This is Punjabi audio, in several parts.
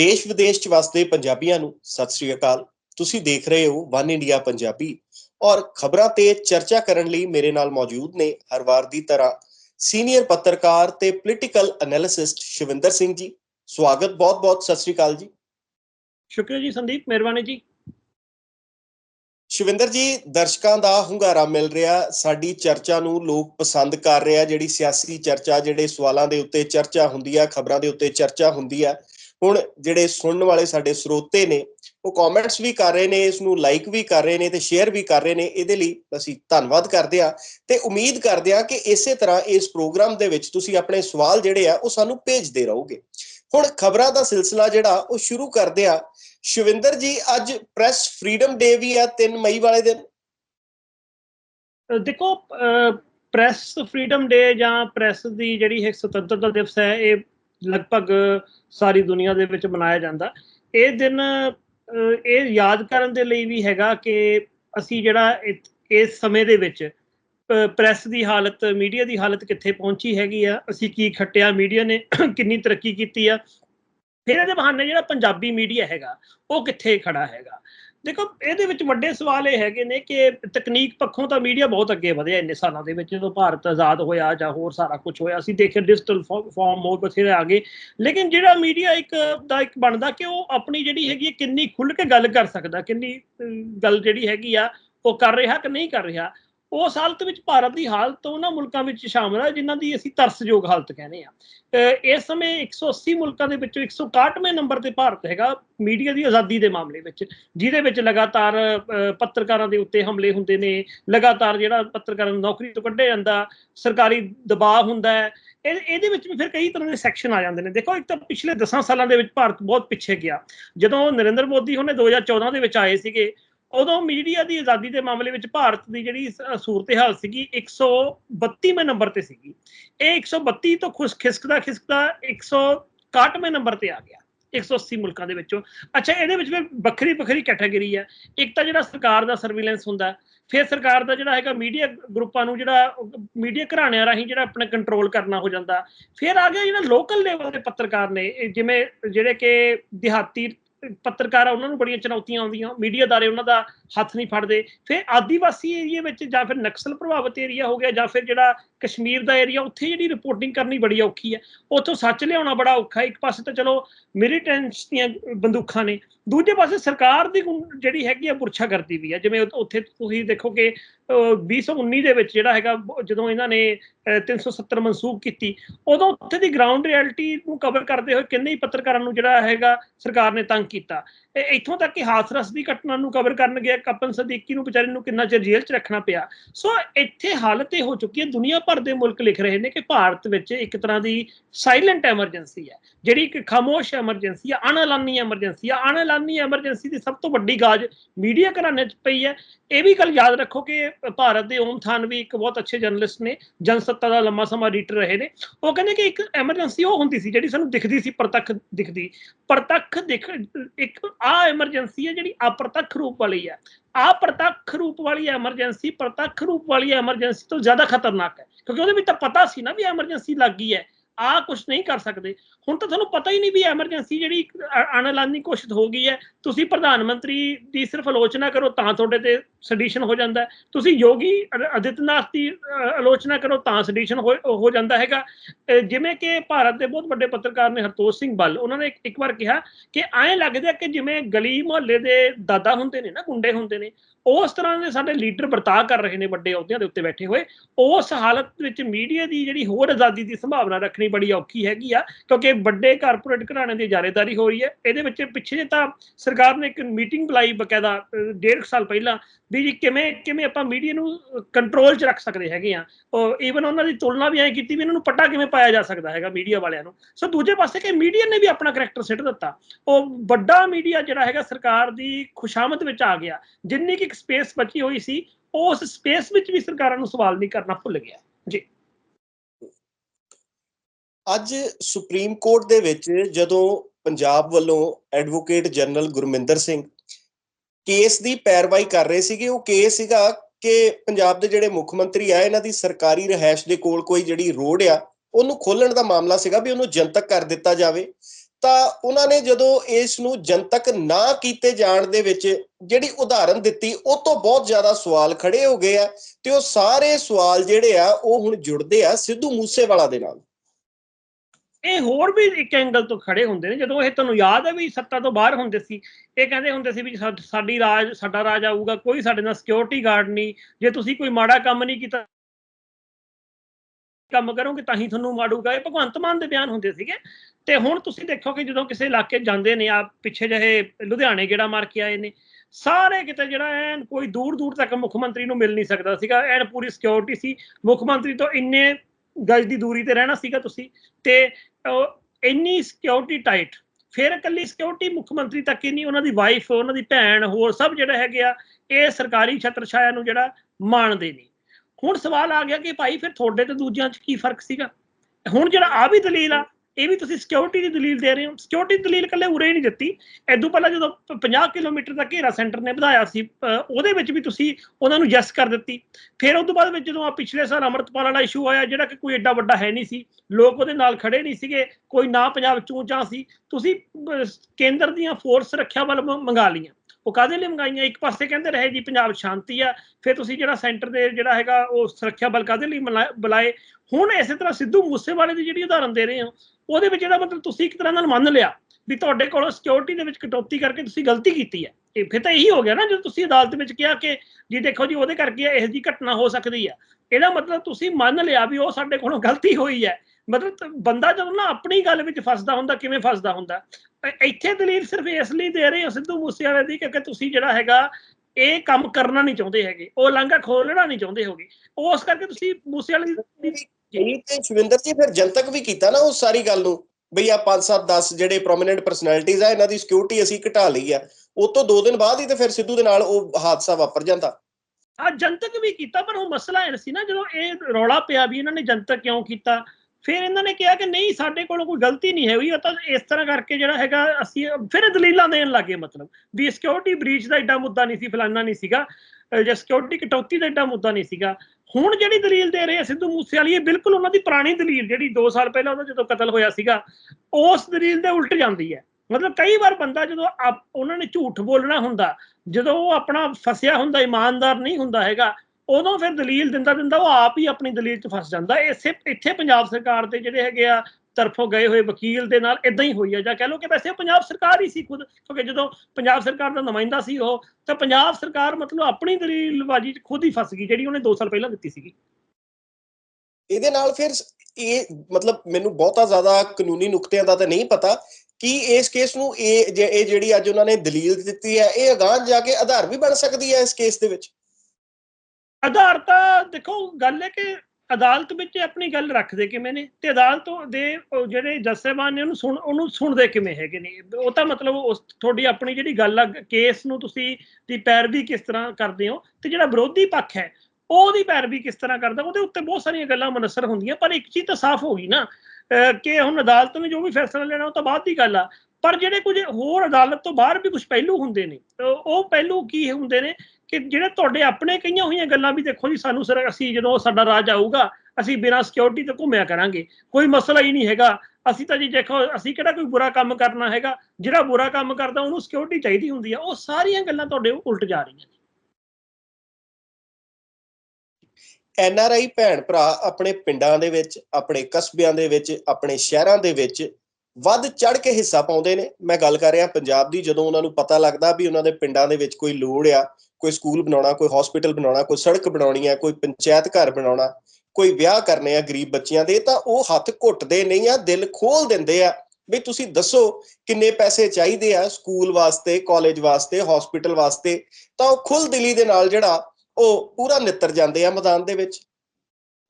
ਦੇਸ਼ ਵਿਦੇਸ਼ ਚ ਵਸਦੇ ਪੰਜਾਬੀਆਂ ਨੂੰ ਸਤਿ ਸ੍ਰੀ ਅਕਾਲ। ਤੁਸੀਂ ਦੇਖ ਰਹੇ ਹੋ ਵਨ ਇੰਡੀਆ ਪੰਜਾਬੀ ਔਰ ਖਬਰਾਂ ਤੇ ਚਰਚਾ ਕਰਨ ਲਈ ਮੇਰੇ ਨਾਲ ਮੌਜੂਦ ਨੇ ਹਰ ਵਾਰ ਦੀ ਤਰ੍ਹਾਂ ਸੀਨੀਅਰ ਪੱਤਰਕਾਰ ਤੇ ਪੋਲੀਟੀਕਲ ਐਨਾਲਿਸਟ ਸ਼ਿਵਿੰਦਰ ਸਿੰਘ ਜੀ। ਸਵਾਗਤ ਬਹੁਤ-ਬਹੁਤ ਸਤਿ ਸ੍ਰੀ ਅਕਾਲ ਜੀ। ਸ਼ੁਕਰੀਆ ਜੀ ਸੰਦੀਪ ਮਿਹਰਬਾਨੀ ਜੀ। ਸ਼ਿਵਿੰਦਰ ਜੀ ਦਰਸ਼ਕਾਂ ਦਾ ਹੁੰਗਾਰਾ ਮਿਲ ਰਿਹਾ ਸਾਡੀ ਚਰਚਾ ਨੂੰ ਲੋਕ ਪਸੰਦ ਕਰ ਰਿਹਾ ਜਿਹੜੀ ਸਿਆਸੀ ਚਰਚਾ ਜਿਹੜੇ ਸਵਾਲਾਂ ਦੇ ਉੱਤੇ ਚਰਚਾ ਹੁੰਦੀ ਆ ਖਬਰਾਂ ਦੇ ਉੱਤੇ ਚਰਚਾ ਹੁੰਦੀ ਆ। ਹੁਣ ਜਿਹੜੇ ਸੁਣਨ ਵਾਲੇ ਸਾਡੇ ਸਰੋਤੇ ਨੇ, ਉਹ ਕਮੈਂਟਸ ਵੀ ਕਰ ਰਹੇ ਨੇ ਇਸ ਨੂੰ ਲਾਈਕ ਵੀ ਕਰ ਰਹੇ ਨੇ ਤੇ ਸ਼ੇਅਰ ਵੀ ਕਰ ਰਹੇ ਨੇ, ਇਹਦੇ ਲਈ ਅਸੀਂ ਧੰਨਵਾਦ ਕਰਦੇ ਆ ਤੇ ਉਮੀਦ ਕਰਦੇ ਆ ਕਿ ਇਸੇ ਤਰ੍ਹਾਂ ਇਸ ਪ੍ਰੋਗਰਾਮ ਦੇ ਵਿੱਚ ਤੁਸੀਂ ਆਪਣੇ ਸਵਾਲ ਜਿਹੜੇ ਆ, ਉਹ ਸਾਨੂੰ ਭੇਜਦੇ ਰਹੋਗੇ। ਹੁਣ ਖਬਰਾਂ ਦਾ ਸਿਲਸਿਲਾ ਜਿਹੜਾ, ਉਹ ਸ਼ੁਰੂ ਕਰਦੇ ਆ ਸ਼ਵਿੰਦਰ ਜੀ, ਅੱਜ ਪ੍ਰੈਸ ਫਰੀडम ਡੇ ਵੀ ਆ 3 ਮਈ ਵਾਲੇ ਦਿਨ। ਦੇਖੋ ਪ੍ਰੈਸ ਫਰੀडम ਡੇ ਜਾਂ ਪ੍ਰੈਸ ਦੀ ਜਿਹੜੀ ਹੈ ਸੁਤੰਤਰਤਾ ਦਿਵਸ ਹੈ, ਇਹ ਲਗਭਗ ਸਾਰੀ ਦੁਨੀਆ ਦੇ ਵਿੱਚ ਮਨਾਇਆ ਜਾਂਦਾ। ਇਹ ਦਿਨ ਇਹ ਯਾਦ ਕਰਨ ਦੇ ਲਈ ਵੀ ਹੈਗਾ ਕਿ ਅਸੀਂ ਜਿਹੜਾ ਇਸ ਸਮੇਂ ਦੇ ਵਿੱਚ ਅਹ, ਪ੍ਰੈਸ ਦੀ ਹਾਲਤ ਮੀਡੀਆ ਦੀ ਹਾਲਤ ਕਿੱਥੇ ਪਹੁੰਚੀ ਹੈਗੀ ਆ ਅਸੀਂ ਕੀ ਖੱਟਿਆ ਮੀਡੀਆ ਨੇ ਕਿੰਨੀ ਤਰੱਕੀ ਕੀਤੀ ਆ। ਫਿਰ ਇਹਦੇ ਬਹਾਨੇ ਜਿਹੜਾ ਪੰਜਾਬੀ ਮੀਡੀਆ ਹੈਗਾ ਉਹ ਕਿੱਥੇ ਖੜਾ ਹੈਗਾ? ਦੇਖੋ, ਇਹਦੇ ਵਿੱਚ ਵੱਡੇ ਸਵਾਲ ਇਹ ਹੈਗੇ ਨੇ ਕਿ ਤਕਨੀਕ ਪੱਖੋਂ ਤਾਂ ਮੀਡੀਆ ਬਹੁਤ ਅੱਗੇ ਵਧਿਆ ਇੰਨੇ ਸਾਲਾਂ ਦੇ ਵਿੱਚ, ਜਦੋਂ ਭਾਰਤ ਆਜ਼ਾਦ ਹੋਇਆ ਜਾਂ ਹੋਰ ਸਾਰਾ ਕੁਝ ਹੋਇਆ, ਅਸੀਂ ਦੇਖਿਆ ਡਿਜੀਟਲ ਫਾਰਮ ਹੋਰ ਬਥੇਰੇ ਆ ਗਏ। ਲੇਕਿਨ ਜਿਹੜਾ ਮੀਡੀਆ ਇੱਕ ਦਾ ਇੱਕ ਬਣਦਾ ਕਿ ਉਹ ਆਪਣੀ ਜਿਹੜੀ ਹੈਗੀ ਹੈ, ਕਿੰਨੀ ਖੁੱਲ ਕੇ ਗੱਲ ਕਰ ਸਕਦਾ, ਕਿੰਨੀ ਗੱਲ ਜਿਹੜੀ ਹੈਗੀ ਆ, ਉਹ ਕਰ ਰਿਹਾ ਕਿ ਨਹੀਂ ਕਰ ਰਿਹਾ। ਉਸ ਹਾਲਤ ਵਿੱਚ ਭਾਰਤ ਦੀ ਹਾਲਤ ਉਹਨਾਂ ਮੁਲਕਾਂ ਵਿੱਚ ਸ਼ਾਮਲ ਹੈ ਜਿਨ੍ਹਾਂ ਦੀ ਅਸੀਂ ਤਰਸਯੋਗ ਹਾਲਤ ਕਹਿੰਦੇ ਆ। ਇਸ ਸਮੇਂ 180 ਮੁਲਕਾਂ ਦੇ ਵਿੱਚੋਂ 161ਵੇਂ ਨੰਬਰ ਤੇ ਭਾਰਤ ਹੈਗਾ ਮੀਡੀਆ ਦੀ ਆਜ਼ਾਦੀ ਦੇ ਮਾਮਲੇ ਵਿੱਚ, ਜਿਹਦੇ ਵਿੱਚ ਲਗਾਤਾਰ ਪੱਤਰਕਾਰਾਂ ਦੇ ਉੱਤੇ ਹਮਲੇ ਹੁੰਦੇ ਨੇ, ਲਗਾਤਾਰ ਜਿਹੜਾ ਪੱਤਰਕਾਰਾਂ ਨੂੰ ਨੌਕਰੀ ਤੋਂ ਕੱਢਿਆ ਜਾਂਦਾ, ਸਰਕਾਰੀ ਦਬਾਅ ਹੁੰਦਾ ਹੈ। ਇਹ, ਇਹਦੇ ਵਿੱਚ ਵੀ ਫਿਰ ਕਈ ਤਰ੍ਹਾਂ ਦੇ ਸੈਕਸ਼ਨ ਆ ਜਾਂਦੇ ਨੇ। ਦੇਖੋ, ਇੱਕ ਤਾਂ ਪਿਛਲੇ 10 ਸਾਲਾਂ ਦੇ ਵਿੱਚ ਭਾਰਤ ਬਹੁਤ ਪਿੱਛੇ ਗਿਆ। ਜਦੋਂ ਨਰਿੰਦਰ ਮੋਦੀ ਉਹਨੇ 2014 ਦੇ ਵਿੱਚ ਆਏ ਸੀਗੇ ਉਦੋਂ ਮੀਡੀਆ ਦੀ ਆਜ਼ਾਦੀ ਦੇ ਮਾਮਲੇ ਵਿੱਚ ਭਾਰਤ ਦੀ ਜਿਹੜੀ ਸ- ਸੂਰਤ-ਹਾਲ ਸੀਗੀ 132ਵੇਂ ਨੰਬਰ ਤੇ ਸੀਗੀ। ਇਹ 132 ਤੋਂ ਖੁਸ਼, ਖਿਸਕਦਾ ਖਿਸਕਦਾ 161ਵੇਂ ਨੰਬਰ ਤੇ ਆ ਗਿਆ 180 ਮੁਲਕਾਂ ਦੇ ਵਿੱਚੋਂ। ਅੱਛਾ, ਇਹਦੇ ਵਿੱਚ ਵੀ ਵੱਖਰੀ ਵੱਖਰੀ ਕੈਟਾਗਰੀ ਹੈ। ਇੱਕ ਤਾਂ ਜਿਹੜਾ ਸਰਕਾਰ ਦਾ ਸਰਵੇਲੈਂਸ ਹੁੰਦਾ, ਫਿਰ ਸਰਕਾਰ ਦਾ ਜਿਹੜਾ ਹੈਗਾ ਮੀਡੀਆ ਗਰੁੱਪਾਂ ਨੂੰ ਜਿਹੜਾ, ਮੀਡੀਆ ਘਰਾਣਿਆਂ ਰਾਹੀਂ ਜਿਹੜਾ ਆਪਣਾ ਕੰਟਰੋਲ ਕਰਨਾ ਹੋ ਜਾਂਦਾ। ਫਿਰ ਆ ਗਿਆ ਜਿਹੜਾ ਲੋਕਲ ਲੈਵਲ ਦੇ ਪੱਤਰਕਾਰ ਨੇ ਜਿਵੇਂ, ਜਿਹੜੇ ਕਿ ਦਿਹਾਤੀ ਪੱਤਰਕਾਰ ਆ, ਉਹਨਾਂ ਨੂੰ ਬੜੀਆਂ ਚੁਣੌਤੀਆਂ ਆਉਂਦੀਆਂ ਮੀਡੀਆਦਾਰੇ ਉਹਨਾਂ ਦਾ ਹੱਥ ਨਹੀਂ ਫੜਦੇ। ਫਿਰ ਆਦੀਵਾਸੀ ਏਰੀਆ ਵਿੱਚ ਜਾਂ ਫਿਰ ਨਕਸਲ ਪ੍ਰਭਾਵਿਤ ਏਰੀਆ ਹੋ ਗਿਆ ਜਾਂ ਫਿਰ ਜਿਹੜਾ ਕਸ਼ਮੀਰ ਦਾ ਏਰੀਆ, ਉੱਥੇ ਜਿਹੜੀ ਰਿਪੋਰਟਿੰਗ ਕਰਨੀ ਬੜੀ ਔਖੀ ਹੈ। ਉੱਥੋਂ ਸੱਚ ਲਿਆਉਣਾ ਬੜਾ ਔਖਾ ਇੱਕ ਪਾਸੇ ਤਾਂ ਚਲੋ ਮਿਲੀਟੈਂਟਸ ਦੀਆਂ ਬੰਦੂਕਾਂ ਨੇ ਦੂਜੇ ਪਾਸੇ ਸਰਕਾਰ ਦੀ ਗੁੰ- ਜਿਹੜੀ ਹੈਗੀ ਆ ਪੁਰਛਾ ਕਰਦੀ ਵੀ ਹੈ ਜਿਵੇਂ ਉੱਥੇ ਤੁਸੀਂ ਦੇਖੋ ਕਿ ਅਹ, 2019 ਦੇ ਵਿੱਚ ਜਿਹੜਾ ਹੈਗਾ ਜਦੋਂ ਇਹਨਾਂ ਨੇ ਅਹ, 370 ਮਨਸੂਖ ਕੀਤੀ ਉਦੋਂ ਉੱਥੇ ਦੀ ਗਰਾਊਂਡ ਰਿਐਲਿਟੀ ਨੂੰ ਕਵਰ ਕਰਦੇ ਹੋਏ ਕਿੰਨੇ ਹੀ ਪੱਤਰਕਾਰਾਂ ਨੂੰ ਜਿਹੜਾ ਹੈਗਾ ਸਰਕਾਰ ਨੇ ਤੰਗ ਕੀਤਾ। ਇੱਥੋਂ ਤੱਕ ਕਿ ਹਾਥਰਸ ਦੀ ਘਟਨਾ ਨੂੰ ਕਵਰ ਕਰਨ ਗਿਆ ਕਪਨ ਸਦੀਕੀ ਨੂੰ ਵਿਚਾਰੇ ਨੂੰ ਕਿੰਨਾ ਚਿਰ ਜੇਲ੍ਹ 'ਚ ਰੱਖਣਾ ਪਿਆ। ਸੋ ਇੱਥੇ ਹਾਲਤ ਇਹ ਹੋ ਚੁੱਕੀ ਹੈ ਦੁਨੀਆ ਭਰ ਦੇ ਮੁਲਕ ਲਿਖ ਰਹੇ ਨੇ ਕਿ ਭਾਰਤ ਵਿੱਚ ਇੱਕ ਤਰ੍ਹਾਂ ਦੀ ਸਾਇਲੈਂਟ ਐਮਰਜੈਂਸੀ ਹੈ। ਜਿਹੜੀ ਇੱਕ ਖਾਮੋਸ਼ ਐਮਰਜੈਂਸੀ ਹੈ ਅਣਐਲਾਨੀ ਐਮਰਜੈਂਸੀ ਹੈ ਅਣਐਲਾਨੀ ਐਮਰਜੈਂਸੀ ਦੀ ਸਭ ਤੋਂ ਵੱਡੀ ਗਾਜ ਮੀਡੀਆ ਘਰਾਣੇ 'ਚ ਪਈ ਹੈ। ਇਹ ਵੀ ਗੱਲ ਯਾਦ ਰੱਖੋ ਕਿ ਭਾਰਤ ਦੇ ਓਮ ਥਾਨਵੀ ਇੱਕ ਬਹੁਤ ਅੱਛੇ ਜਰਨਲਿਸਟ ਨੇ, ਜਨਸੱਤਾ ਦਾ ਲੰਮਾ ਸਮਾਂ ਐਡੀਟਰ ਰਹੇ ਨੇ। ਉਹ ਕਹਿੰਦੇ ਕਿ ਇੱਕ ਐਮਰਜੈਂਸੀ ਉਹ ਹੁੰਦੀ ਸੀ ਜਿਹੜੀ ਸਾਨੂੰ ਦਿਖਦੀ ਸੀ, ਪ੍ਰਤੱਖ ਦਿਖਦੀ। ਪ੍ਰਤੱਖ ਦਿਖ, ਇੱਕ ਆ ਐਮਰਜੈਂਸੀ ਹੈ ਜਿਹੜੀ ਅਪ੍ਰਤੱਖ ਰੂਪ ਵਾਲੀ ਹੈ। ਅਪ੍ਰਤੱਖ ਰੂਪ ਵਾਲੀ ਐਮਰਜੈਂਸੀ ਪ੍ਰਤੱਖ ਰੂਪ ਵਾਲੀ ਐਮਰਜੈਂਸੀ ਤੋਂ ਜ਼ਿਆਦਾ ਖਤਰਨਾਕ ਹੈ। ਕਿਉਂਕਿ ਉਹਦੇ ਵਿੱਚ ਤਾਂ ਪਤਾ ਸੀ ਨਾ ਵੀ ਐਮਰਜੈਂਸੀ ਲੱਗ ਗਈ ਹੈ। ਆ ਕੁਝ ਨਹੀਂ ਕਰ ਸਕਦੇ। ਹੁਣ ਤਾਂ ਤੁਹਾਨੂੰ ਪਤਾ ਹੀ ਨਹੀਂ ਵੀ ਐਮਰਜੈਂਸੀ ਜਿਹੜੀ ਇੱਕ ਅਣਐਲਾਨੀ ਘੋਸ਼ਿਤ ਹੋ ਗਈ ਹੈ। ਤੁਸੀਂ ਪ੍ਰਧਾਨ ਮੰਤਰੀ ਦੀ ਸਿਰਫ ਆਲੋਚਨਾ ਕਰੋ ਤਾਂ ਤੁਹਾਡੇ ਤੇ ਸੈਡੀਸ਼ਨ ਹੋ ਜਾਂਦਾ ਤੁਸੀਂ ਯੋਗੀ ਅ- ਦੀ ਆਲੋਚਨਾ ਕਰੋ ਤਾਂ ਸੈਡੀਸ਼ਨ ਹੋ ਹੋ ਜਾਂਦਾ ਹੈਗਾ। ਜਿਵੇਂ ਕਿ ਭਾਰਤ ਦੇ ਬਹੁਤ ਵੱਡੇ ਪੱਤਰਕਾਰ ਨੇ ਹਰਤੋਜ ਸਿੰਘ ਬੱਲ, ਉਹਨਾਂ ਨੇ ਇੱਕ- ਇੱਕ ਵਾਰ ਕਿਹਾ ਕਿ ਐਂ ਲੱਗਦਾ ਕਿ ਜਿਵੇਂ ਗਲੀ ਮੁਹੱਲੇ ਦੇ ਦਾਦਾ ਹੁੰਦੇ ਨੇ ਨਾ, ਗੁੰਡੇ ਹੁੰਦੇ ਨੇ ਉਸ ਤਰ੍ਹਾਂ ਦੇ ਸਾਡੇ ਲੀਡਰ ਵਰਤਾਅ ਕਰ ਰਹੇ ਨੇ ਵੱਡੇ ਅਹੁਦਿਆਂ ਦੇ ਉੱਤੇ ਬੈਠੇ ਹੋਏ ਉਸ ਹਾਲਤ ਵਿੱਚ ਮੀਡੀਆ ਦੀ ਜਿਹੜੀ ਹੋਰ ਆਜ਼ਾਦੀ ਦੀ ਸੰਭਾਵਨਾ ਰੱਖਣੀ ਬੜੀ ਔਖੀ ਹੈਗੀ ਆ ਕਿਉਂਕਿ ਵੱਡੇ ਕਾਰਪੋਰੇਟ ਘਰਾਣੇ ਦੀ ਇਜਾਰੇਦਾਰੀ ਹੋ ਰਹੀ ਹੈ। ਇਹਦੇ ਵਿੱਚ ਪਿੱਛੇ ਜੇ ਤਾਂ ਸਰਕਾਰ ਨੇ ਇੱਕ ਮੀਟਿੰਗ ਬੁਲਾਈ ਬਕਾਇਦਾ ਅਹ, ਡੇਢ ਕੁ ਸਾਲ ਪਹਿਲਾਂ ਵੀ ਜੀ ਕਿਵੇਂ ਕਿਵੇਂ ਆਪਾਂ ਮੀਡੀਆ ਨੂੰ ਕੰਟਰੋਲ 'ਚ ਰੱਖ ਸਕਦੇ ਹੈਗੇ ਆ ਈਵਨ ਉਹਨਾਂ ਦੀ ਤੁਲਨਾ ਵੀ ਐਂ ਕੀਤੀ ਵੀ ਇਹਨਾਂ ਨੂੰ ਪੱਟਾ ਕਿਵੇਂ ਪਾਇਆ ਜਾ ਸਕਦਾ ਹੈਗਾ ਮੀਡੀਆ ਵਾਲਿਆਂ ਨੂੰ। ਸੋ ਦੂਜੇ ਪਾਸੇ ਕਿ ਮੀਡੀਆ ਨੇ ਵੀ ਆਪਣਾ ਕਰੈਕਟਰ ਸਿੱਟ ਦਿੱਤਾ। ਉਹ ਵੱਡਾ ਮੀਡੀਆ ਜਿਹੜਾ ਹੈਗਾ ਸਰਕਾਰ ਦੀ ਖੁਸ਼ਾਮਦ ਵਿੱਚ ਆ ਗਿਆ। ਜਿੰਨੀ ਕਿ ਇੱਕ ਸਪੇਸ ਬਚੀ ਹੋਈ ਸੀ, ਉਸ ਸਪੇਸ ਵਿੱਚ ਵੀ ਸਰਕਾਰਾਂ ਨੂੰ ਸਵਾਲ ਨਹੀਂ ਕਰਨਾ ਭੁੱਲ ਗਿਆ। ਜੀ। ਅੱਜ ਸੁਪਰੀਮ ਕੋਰਟ ਦੇ ਵਿੱਚ ਜਦੋਂ ਪੰਜਾਬ ਵੱਲੋਂ advocate general Gurminder Singh case ਦੀ ਪੈਰਵਾਈ ਕਰ ਰਹੇ ਸੀਗੇ। ਉਹ ਕੇਸ ਸੀਗਾ ਕਿ ਪੰਜਾਬ ਦੇ ਜਿਹੜੇ ਮੁੱਖ ਮੰਤਰੀ ਆ, ਇਹਨਾਂ ਦੀ ਸਰਕਾਰੀ ਰਹਿائش ਦੇ ਕੋਲ ਕੋਈ ਜਿਹੜੀ ਰੋਡ ਆ, ਉਹਨੂੰ ਖੋਲਣ ਦਾ ਮਾਮਲਾ ਸੀਗਾ ਵੀ ਉਹਨੂੰ ਜਨਤਕ ਕਰ ਦਿੱਤਾ ਜਾਵੇ। ਤਾਂ ਉਹਨਾਂ ਨੇ ਜਦੋਂ ਇਸ ਨੂੰ ਜਨਤਕ ਨਾ ਕੀਤੇ ਜਾਣ ਦੇ ਵਿੱਚ ਜਿਹੜੀ ਉਦਾਹਰਨ ਦਿੱਤੀ, ਉਹ ਤੋਂ ਬਹੁਤ ਜ਼ਿਆਦਾ ਸਵਾਲ ਖੜੇ ਹੋ ਗਏ ਆ ਤੇ ਉਹ ਸਾਰੇ ਸਵਾਲ ਜਿਹੜੇ ਆ, ਉਹ ਹੁਣ ਜੁੜਦੇ ਆ ਸਿੱਧੂ ਮੂਸੇਵਾਲਾ ਦੇ ਨਾਲ। ਇਹ ਹੋਰ ਵੀ ਇੱਕ ਐਂਗਲ ਤੋਂ ਖੜੇ ਹੁੰਦੇ ਨੇ, ਜਦੋਂ ਇਹ ਤੁਹਾਨੂੰ ਯਾਦ ਹੈ ਵੀ ਸੱਤਾ ਤੋਂ ਬਾਹਰ ਹੁੰਦੇ ਸੀ, ਇਹ ਕਹਿੰਦੇ ਹੁੰਦੇ ਸੀ ਵੀ ਸਾਡੀ ਰਾਜ, ਸਾਡਾ ਰਾਜ ਆਊਗਾ, ਕੋਈ ਸਾਡੇ ਨਾਲ ਸਿਕਿਉਰਿਟੀ ਗਾਰਡ ਨਹੀਂ, ਜੇ ਤੁਸੀਂ ਕੋਈ ਮਾੜਾ ਕੰਮ ਨਹੀਂ ਕੀਤਾ ਕੰਮ ਕਰੋਗੇ ਤਾਂ ਹੀ ਤੁਹਾਨੂੰ ਮਾੜੂਗਾ ਇਹ ਭਗਵੰਤ ਮਾਨ ਦੇ ਬਿਆਨ ਹੁੰਦੇ ਸੀਗੇ। ਤੇ ਹੁਣ ਤੁਸੀਂ ਦੇਖੋ ਕਿ ਜਦੋਂ ਕਿਸੇ ਇਲਾਕੇ ਜਾਂਦੇ ਨੇ ਆ ਪਿੱਛੇ ਜਿਹੇ ਲੁਧਿਆਣੇ ਗੇੜਾ ਮਾਰ ਕੇ ਆਏ ਨੇ, ਸਾਰੇ ਕਿਤੇ ਜਿਹੜਾ ਐਨ ਕੋਈ ਦੂਰ ਦੂਰ ਤੱਕ ਮੁੱਖ ਮੰਤਰੀ ਨੂੰ ਮਿਲ ਨਹੀਂ ਸਕਦਾ ਸੀਗਾ, ਐਨ ਪੂਰੀ ਸਿਕਿਉਰਿਟੀ ਸੀ, ਮੁੱਖ ਮੰਤਰੀ ਤੋਂ ਇੰਨੇ ਗਜ ਦੀ ਦੂਰੀ ਤੇ ਰਹਿਣਾ ਸੀਗਾ ਤੁਸੀਂ, ਤੇ ਇੰਨੀ ਸਿਕਿਉਰਿਟੀ ਟਾਈਟ ਫਿਰ ਇਕੱਲੀ ਸਿਕਿਉਰਿਟੀ ਮੁੱਖ ਮੰਤਰੀ ਤੱਕ ਹੀ ਨਹੀਂ, ਉਹਨਾਂ ਦੀ ਵਾਈਫ ਉਹਨਾਂ ਦੀ ਭੈਣ, ਹੋਰ ਸਭ ਜਿਹੜੇ ਹੈਗੇ ਆ, ਇਹ ਸਰਕਾਰੀ ਛਤਰ ਛਾਇਆ ਨੂੰ ਜਿਹੜਾ ਮਾਣਦੇ ਨਹੀਂ। ਹੁਣ ਸਵਾਲ ਆ ਗਿਆ ਕਿ ਭਾਈ ਫਿਰ ਤੁਹਾਡੇ ਤੇ ਦੂਜਿਆਂ 'ਚ ਕੀ ਫ਼ਰਕ ਸੀਗਾ? ਹੁਣ ਜਿਹੜਾ ਆ ਵੀ ਦਲੀਲ ਆ ਇਹ ਵੀ ਤੁਸੀਂ ਸਿਕਿਉਰਿਟੀ ਦੀ ਦਲੀਲ ਦੇ ਰਹੇ ਹੋ। ਸਿਕਿਉਰਿਟੀ ਦੀ ਦਲੀਲ ਇਕੱਲੇ ਉਰੇ ਹੀ ਨਹੀਂ ਦਿੱਤੀ। ਐਦੋਂ ਪਹਿਲਾਂ ਜਦੋਂ ਪ- 50 ਕਿਲੋਮੀਟਰ ਦਾ ਘੇਰਾ ਸੈਂਟਰ ਨੇ ਵਧਾਇਆ ਸੀ ਉਹਦੇ ਵਿੱਚ ਵੀ ਤੁਸੀਂ ਉਹਨਾਂ ਨੂੰ ਯੈਸ ਕਰ ਦਿੱਤੀ। ਫਿਰ ਉਸ ਤੋਂ ਬਾਅਦ ਵਿੱਚ ਜਦੋਂ ਆ ਪਿਛਲੇ ਸਾਲ ਅੰਮ੍ਰਿਤਪਾਲ ਵਾਲਾ ਇਸ਼ੂ ਆਇਆ, ਜਿਹੜਾ ਕਿ ਕੋਈ ਐਡਾ ਵੱਡਾ ਹੈ ਨਹੀਂ ਸੀ, ਲੋਕ ਉਹਦੇ ਨਾਲ ਖੜੇ ਨਹੀਂ ਸੀਗੇ ਕੋਈ ਨਾ ਪੰਜਾਬ ਚੂਚਾਂ ਸੀ, ਤੁਸੀਂ ਕੇਂਦਰ ਦੀਆਂ ਫੋਰਸ ਰੱਖਿਆ ਬਲ ਮ- ਮੰਗਾ ਲੀਆਂ ਉਹ ਕਾਹਦੇ ਲਈ ਮੰਗਾਈਆਂ? ਇੱਕ ਪਾਸੇ ਕਹਿੰਦੇ ਰਹੇ ਜੀ ਪੰਜਾਬ ਸ਼ਾਂਤੀ ਆ, ਫਿਰ ਤੁਸੀਂ ਜਿਹੜਾ ਸੈਂਟਰ ਦੇ ਜਿਹੜਾ ਹੈਗਾ ਉਹ ਸੁਰੱਖਿਆ ਬਲ ਕਾਹਦੇ ਲਈ ਮਲਾ- ਬੁਲਾਏ? ਹੁਣ ਇਸੇ ਤਰ੍ਹਾਂ ਸਿੱਧੂ ਮੂਸੇਵਾਲੇ ਦੀ ਜਿਹੜੀ ਉਦਾਹਰਨ ਦੇ ਰਹੇ ਹੋ, ਉਹਦੇ ਵਿੱਚ ਇਹਦਾ ਮਤਲਬ ਤੁਸੀਂ ਇੱਕ ਤਰ੍ਹਾਂ ਨਾਲ ਮੰਨ ਲਿਆ ਵੀ ਤੁਹਾਡੇ ਕੋਲੋਂ ਸਿਕਿਉਰਿਟੀ ਦੇ ਵਿੱਚ ਕਟੌਤੀ ਕਰਕੇ ਤੁਸੀਂ ਗਲਤੀ ਕੀਤੀ ਹੈ। ਇਹ ਫਿਰ ਤਾਂ ਇਹੀ ਹੋ ਗਿਆ ਨਾ, ਜਦੋਂ ਤੁਸੀਂ ਅਦਾਲਤ ਵਿੱਚ ਕਿਹਾ ਕਿ ਜੀ ਦੇਖੋ ਜੀ ਉਹਦੇ ਕਰਕੇ ਇਹੋ ਜਿਹੀ ਘਟਨਾ ਹੋ ਸਕਦੀ ਆ ਇਹਦਾ ਮਤਲਬ ਤੁਸੀਂ ਮੰਨ ਲਿਆ ਵੀ ਉਹ ਸਾਡੇ ਕੋਲੋਂ ਗਲਤੀ ਹੋਈ ਹੈ। ਮਤਲਬ ਬੰਦਾ ਜਦੋਂ ਨਾ ਆਪਣੀ ਗੱਲ ਵਿੱਚ ਫਸਦਾ ਹੁੰਦਾ ਕਿਵੇਂ ਫਸਦਾ ਹੁੰਦਾ? ਇੱਥੇ ਦਲੀਲ ਸਿਰਫ ਇਸ ਲਈ ਦੇ ਰਹੇ ਹੋ ਸਿੱਧੂ ਮੂਸੇਵਾਲੇ ਦੀ ਕਿਉਂਕਿ ਤੁਸੀਂ ਜਿਹੜਾ ਹੈਗਾ ਇਹ ਕੰਮ ਕਰਨਾ ਨਹੀਂ ਚਾਹੁੰਦੇ ਹੈਗੇ ਉਹ ਲਾਂਘਾ ਖੋਲਣਾ ਨਹੀਂ ਚਾਹੁੰਦੇ ਹੋਗੇ। ਉਸ ਕਰਕੇ ਤੁਸੀਂ ਮੂਸੇਵਾਲੇ ਦੀ ਇਹ ਤੇ ਸ਼ਵਿੰਦਰ ਜੀ ਫਿਰ ਜਨਤਕ ਵੀ ਕੀਤਾ ਨਾ ਉਸ ਸਾਰੀ ਗੱਲ ਨੂੰ ਬਈ ਆ 5 7 10 ਜਿਹੜੇ ਪ੍ਰੋਮਿਨੈਂਟ ਪਰਸਨੈਲਿਟੀਜ਼ ਆ ਇਹਨਾਂ ਦੀ ਸਿਕਿਉਰਿਟੀ ਅਸੀਂ ਘਟਾ ਲਈ ਆ। ਉਹ ਤੋਂ 2 ਦਿਨ ਬਾਅਦ ਹੀ ਤੇ ਫਿਰ ਸਿੱਧੂ ਦੇ ਨਾਲ ਉਹ ਹਾਦਸਾ ਵਾਪਰ ਜਾਂਦਾ। ਆ ਜਨਤਕ ਵੀ ਕੀਤਾ ਪਰ ਉਹ ਮਸਲਾ ਇਹ ਸੀ ਨਾ ਜਦੋਂ ਇਹ ਰੌਲਾ ਪਿਆ ਵੀ ਇਹਨਾਂ ਨੇ ਜਨਤਕ ਕਿਉਂ ਕੀਤਾ ਫਿਰ ਇਹਨਾਂ ਨੇ ਕਿਹਾ ਕਿ ਨਹੀਂ, ਸਾਡੇ ਕੋਲੋਂ ਕੋਈ ਗਲਤੀ ਨਹੀਂ ਹੈ ਹੋਈ ਉਹ ਤਾਂ ਇਸ ਤਰ੍ਹਾਂ ਕਰਕੇ ਜਿਹੜਾ ਹੈਗਾ, ਅਸੀਂ ਫਿਰ ਦਲੀਲਾਂ ਦੇਣ ਲੱਗੇ ਮਤਲਬ, ਵੀ ਸਿਕਿਉਰਿਟੀ ਬ੍ਰੀਚ ਦਾ ਐਡਾ ਮੁੱਦਾ ਨਹੀਂ ਸੀ, ਫਲਾਨਾ ਨਹੀਂ ਸੀਗਾ ਜਾਂ ਸਿਕਿਉਰਿਟੀ ਕਟੌਤੀ ਦਾ ਏਡਾ ਮੁੱਦਾ ਨਹੀਂ ਸੀਗਾ। ਹੁਣ ਜਿਹੜੀ ਦਲੀਲ ਦੇ ਰਹੇ ਆ ਸਿੱਧੂ ਮੂਸੇਵਾਲੀ, ਇਹ ਬਿਲਕੁਲ ਉਹਨਾਂ ਦੀ ਪੁਰਾਣੀ ਦਲੀਲ, ਜਿਹੜੀ 2 ਸਾਲ ਪਹਿਲਾਂ ਉਹਦਾ ਜਦੋਂ ਕਤਲ ਹੋਇਆ ਸੀਗਾ, ਉਸ ਦਲੀਲ ਦੇ ਉਲਟ ਜਾਂਦੀ ਹੈ। ਮਤਲਬ ਕਈ ਵਾਰ ਬੰਦਾ ਜਦੋਂ ਆਪ- ਉਹਨਾਂ ਨੇ ਝੂਠ ਬੋਲਣਾ ਹੁੰਦਾ, ਜਦੋਂ ਉਹ ਆਪਣਾ ਫਸਿਆ ਹੁੰਦਾ, ਇਮਾਨਦਾਰ ਨਹੀਂ ਹੁੰਦਾ ਹੈਗਾ ਉਦੋਂ ਫਿਰ ਦਲੀਲ ਦਿੰਦਾ ਦਿੰਦਾ ਉਹ ਆਪ ਹੀ ਆਪਣੀ ਦਲੀਲ 'ਚ ਫਸ ਜਾਂਦਾ। ਇਸੇ, ਇੱਥੇ ਪੰਜਾਬ ਸਰਕਾਰ ਦੇ ਜਿਹੜੇ ਹੈਗੇ ਆ ਤਰਫੋਂ ਗਏ ਹੋਏ ਵਕੀਲ ਦੇ ਨਾਲ ਇਦਾਂ ਹੀ ਹੋਈ ਆ। ਜਾਂ ਕਹਿ ਲਓ ਕਿ ਵੈਸੇ ਉਹ ਪੰਜਾਬ ਸਰਕਾਰ ਹੀ ਸੀ ਖੁਦ, ਕਿਉਂਕਿ ਜਦੋਂ ਪੰਜਾਬ ਸਰਕਾਰ ਦਾ ਨੁਮਾਇੰਦਾ ਸੀ ਉਹ, ਤਾਂ ਪੰਜਾਬ ਸਰਕਾਰ ਮਤਲਬ ਆਪਣੀ ਦਲੀਲਬਾਜ਼ੀ 'ਚ ਖੁਦ ਹੀ ਫਸ ਗਈ, ਜਿਹੜੀ ਉਹਨੇ 2 ਸਾਲ ਪਹਿਲਾਂ ਦਿੱਤੀ ਸੀਗੀ। ਇਹਦੇ ਨਾਲ ਫਿਰ ਇਹ ਮਤਲਬ ਮੈਨੂੰ ਬਹੁਤਾ ਜ਼ਿਆਦਾ ਕਾਨੂੰਨੀ ਨੁਕਤਿਆਂ ਦਾ ਤਾਂ ਨਹੀਂ ਪਤਾ ਕਿ ਇਸ ਕੇਸ ਨੂੰ ਇਹ ਇਹ ਜਿਹੜੀ ਅੱਜ ਉਹਨਾਂ ਨੇ ਦਲੀਲ ਦਿੱਤੀ ਹੈ, ਇਹ ਅਗਾਂਹ ਜਾ ਕੇ ਆਧਾਰ ਵੀ ਬਣ ਸਕਦੀ ਹੈ ਇਸ ਕੇਸ ਦੇ ਵਿੱਚ? ਆਧਾਰ ਤਾਂ ਦੇਖੋ, ਗੱਲ ਹੈ ਕਿ ਅਦਾਲਤ ਵਿੱਚ ਆਪਣੀ ਗੱਲ ਰੱਖਦੇ ਕਿਵੇਂ ਨੇ ਤੇ ਅਦਾਲਤ ਦੇ ਜਿਹੜੇ ਜੱਜ ਨੇ ਉਹਨੂੰ ਸੁਣ, ਉਹਨੂੰ ਸੁਣਦੇ ਕਿਵੇਂ ਹੈਗੇ ਨੇ? ਉਹ ਤਾਂ ਮਤਲਬ ਉਸ ਤੁਹਾਡੀ ਆਪਣੀ ਜਿਹੜੀ ਗੱਲ ਆ, ਕੇਸ ਨੂੰ ਤੁਸੀਂ ਦੀ ਪੈਰਵੀ ਕਿਸ ਤਰ੍ਹਾਂ ਕਰਦੇ ਹੋ ਤੇ ਜਿਹੜਾ ਵਿਰੋਧੀ ਪੱਖ ਹੈ, ਉਹਦੀ ਪੈਰਵੀ ਕਿਸ ਤਰ੍ਹਾਂ ਕਰਦਾ? ਉਹਦੇ ਉੱਤੇ ਬਹੁਤ ਸਾਰੀਆਂ ਗੱਲਾਂ ਮਨਸਰ ਹੁੰਦੀਆਂ, ਪਰ ਇੱਕ ਚੀਜ਼ ਤਾਂ ਸਾਫ਼ ਹੋ ਗਈ ਨਾ, ਅਹ ਕਿ ਹੁਣ ਅਦਾਲਤ ਨੇ ਜੋ ਵੀ ਫੈਸਲਾ ਲੈਣਾ ਉਹ ਤਾਂ ਬਾਅਦ ਦੀ ਗੱਲ ਆ। ਪਰ ਜਿਹੜੇ ਕੁਝ ਹੋਰ ਅਦਾਲਤ ਤੋਂ ਬਾਹਰ ਵੀ ਕੁਝ ਪਹਿਲੂ ਹੁੰਦੇ ਨੇ ਉਹ ਪਹਿਲੂ ਕੀ ਹੁੰਦੇ ਨੇ ਕਿ ਜਿਹੜੇ ਤੁਹਾਡੇ ਆਪਣੇ ਕਈਆਂ ਹੋਈਆਂ ਗੱਲਾਂ ਵੀ ਦੇਖੋ ਜੀ, ਸਾਨੂੰ ਸਰ ਅਸੀਂ ਜਦੋਂ ਸਾਡਾ ਰਾਜ ਆਊਗਾ, ਅਸੀਂ ਬਿਨਾਂ ਸਿਕਿਉਰਿਟੀ ਤੋਂ ਘੁੰਮਿਆ ਕਰਾਂਗੇ, ਕੋਈ ਮਸਲਾ ਹੀ ਨਹੀਂ ਹੈਗਾ। ਅਸੀਂ ਤਾਂ ਜੀ ਦੇਖੋ, ਅਸੀਂ ਕਿਹੜਾ ਕੋਈ ਬੁਰਾ ਕੰਮ ਕਰਨਾ ਹੈਗਾ, ਜਿਹੜਾ ਬੁਰਾ ਕੰਮ ਕਰਦਾ ਉਹਨੂੰ ਸਿਕਿਉਰਿਟੀ ਚਾਹੀਦੀ ਹੁੰਦੀ ਆ, ਉਹ ਸਾਰੀਆਂ ਗੱਲਾਂ ਤੁਹਾਡੇ ਉਲਟ ਜਾ ਰਹੀਆਂ ਨੇ। ਐਨ ਆਰ ਆਈ ਭੈਣ ਭਰਾ ਆਪਣੇ ਪਿੰਡਾਂ ਦੇ ਵਿੱਚ, ਆਪਣੇ ਕਸਬਿਆਂ ਦੇ ਵਿੱਚ, ਆਪਣੇ ਸ਼ਹਿਰਾਂ ਦੇ ਵਿੱਚ ਵੱਧ ਚੜ ਕੇ ਹਿੱਸਾ ਪਾਉਂਦੇ ਨੇ। ਮੈਂ ਗੱਲ ਕਰ ਰਿਹਾ ਪੰਜਾਬ ਦੀ, ਜਦੋਂ ਉਹਨਾਂ ਨੂੰ ਪਤਾ ਲੱਗਦਾ ਵੀ ਉਹਨਾਂ ਦੇ ਪਿੰਡਾਂ ਦੇ ਵਿੱਚ ਕੋਈ ਲੋੜ ਆ, ਕੋਈ ਸਕੂਲ ਬਣਾਉਣਾ, ਕੋਈ ਹਸਪੀਟਲ ਬਣਾਉਣਾ, ਕੋਈ ਸੜਕ ਬਣਾਉਣੀ ਆ, ਕੋਈ ਪੰਚਾਇਤ ਘਰ ਬਣਾਉਣਾ, ਕੋਈ ਵਿਆਹ ਕਰਨੇ ਆ ਗਰੀਬ ਬੱਚਿਆਂ ਦੇ, ਤਾਂ ਉਹ ਹੱਥ ਘੁੱਟਦੇ ਨਹੀਂ ਆ, ਦਿਲ ਖੋਲ ਦਿੰਦੇ ਆ ਵੀ ਤੁਸੀਂ ਦੱਸੋ ਕਿੰਨੇ ਪੈਸੇ ਚਾਹੀਦੇ ਆ ਸਕੂਲ ਵਾਸਤੇ ਕਾਲਜ ਵਾਸਤੇ ਹਸਪੀਟਲ ਵਾਸਤੇ। ਤਾਂ ਉਹ ਖੁੱਲ ਦਿਲੀ ਦੇ ਨਾਲ ਜਿਹੜਾ ਉਹ ਪੂਰਾ ਨਿੱਤਰ ਜਾਂਦੇ ਆ ਮੈਦਾਨ ਦੇ ਵਿੱਚ।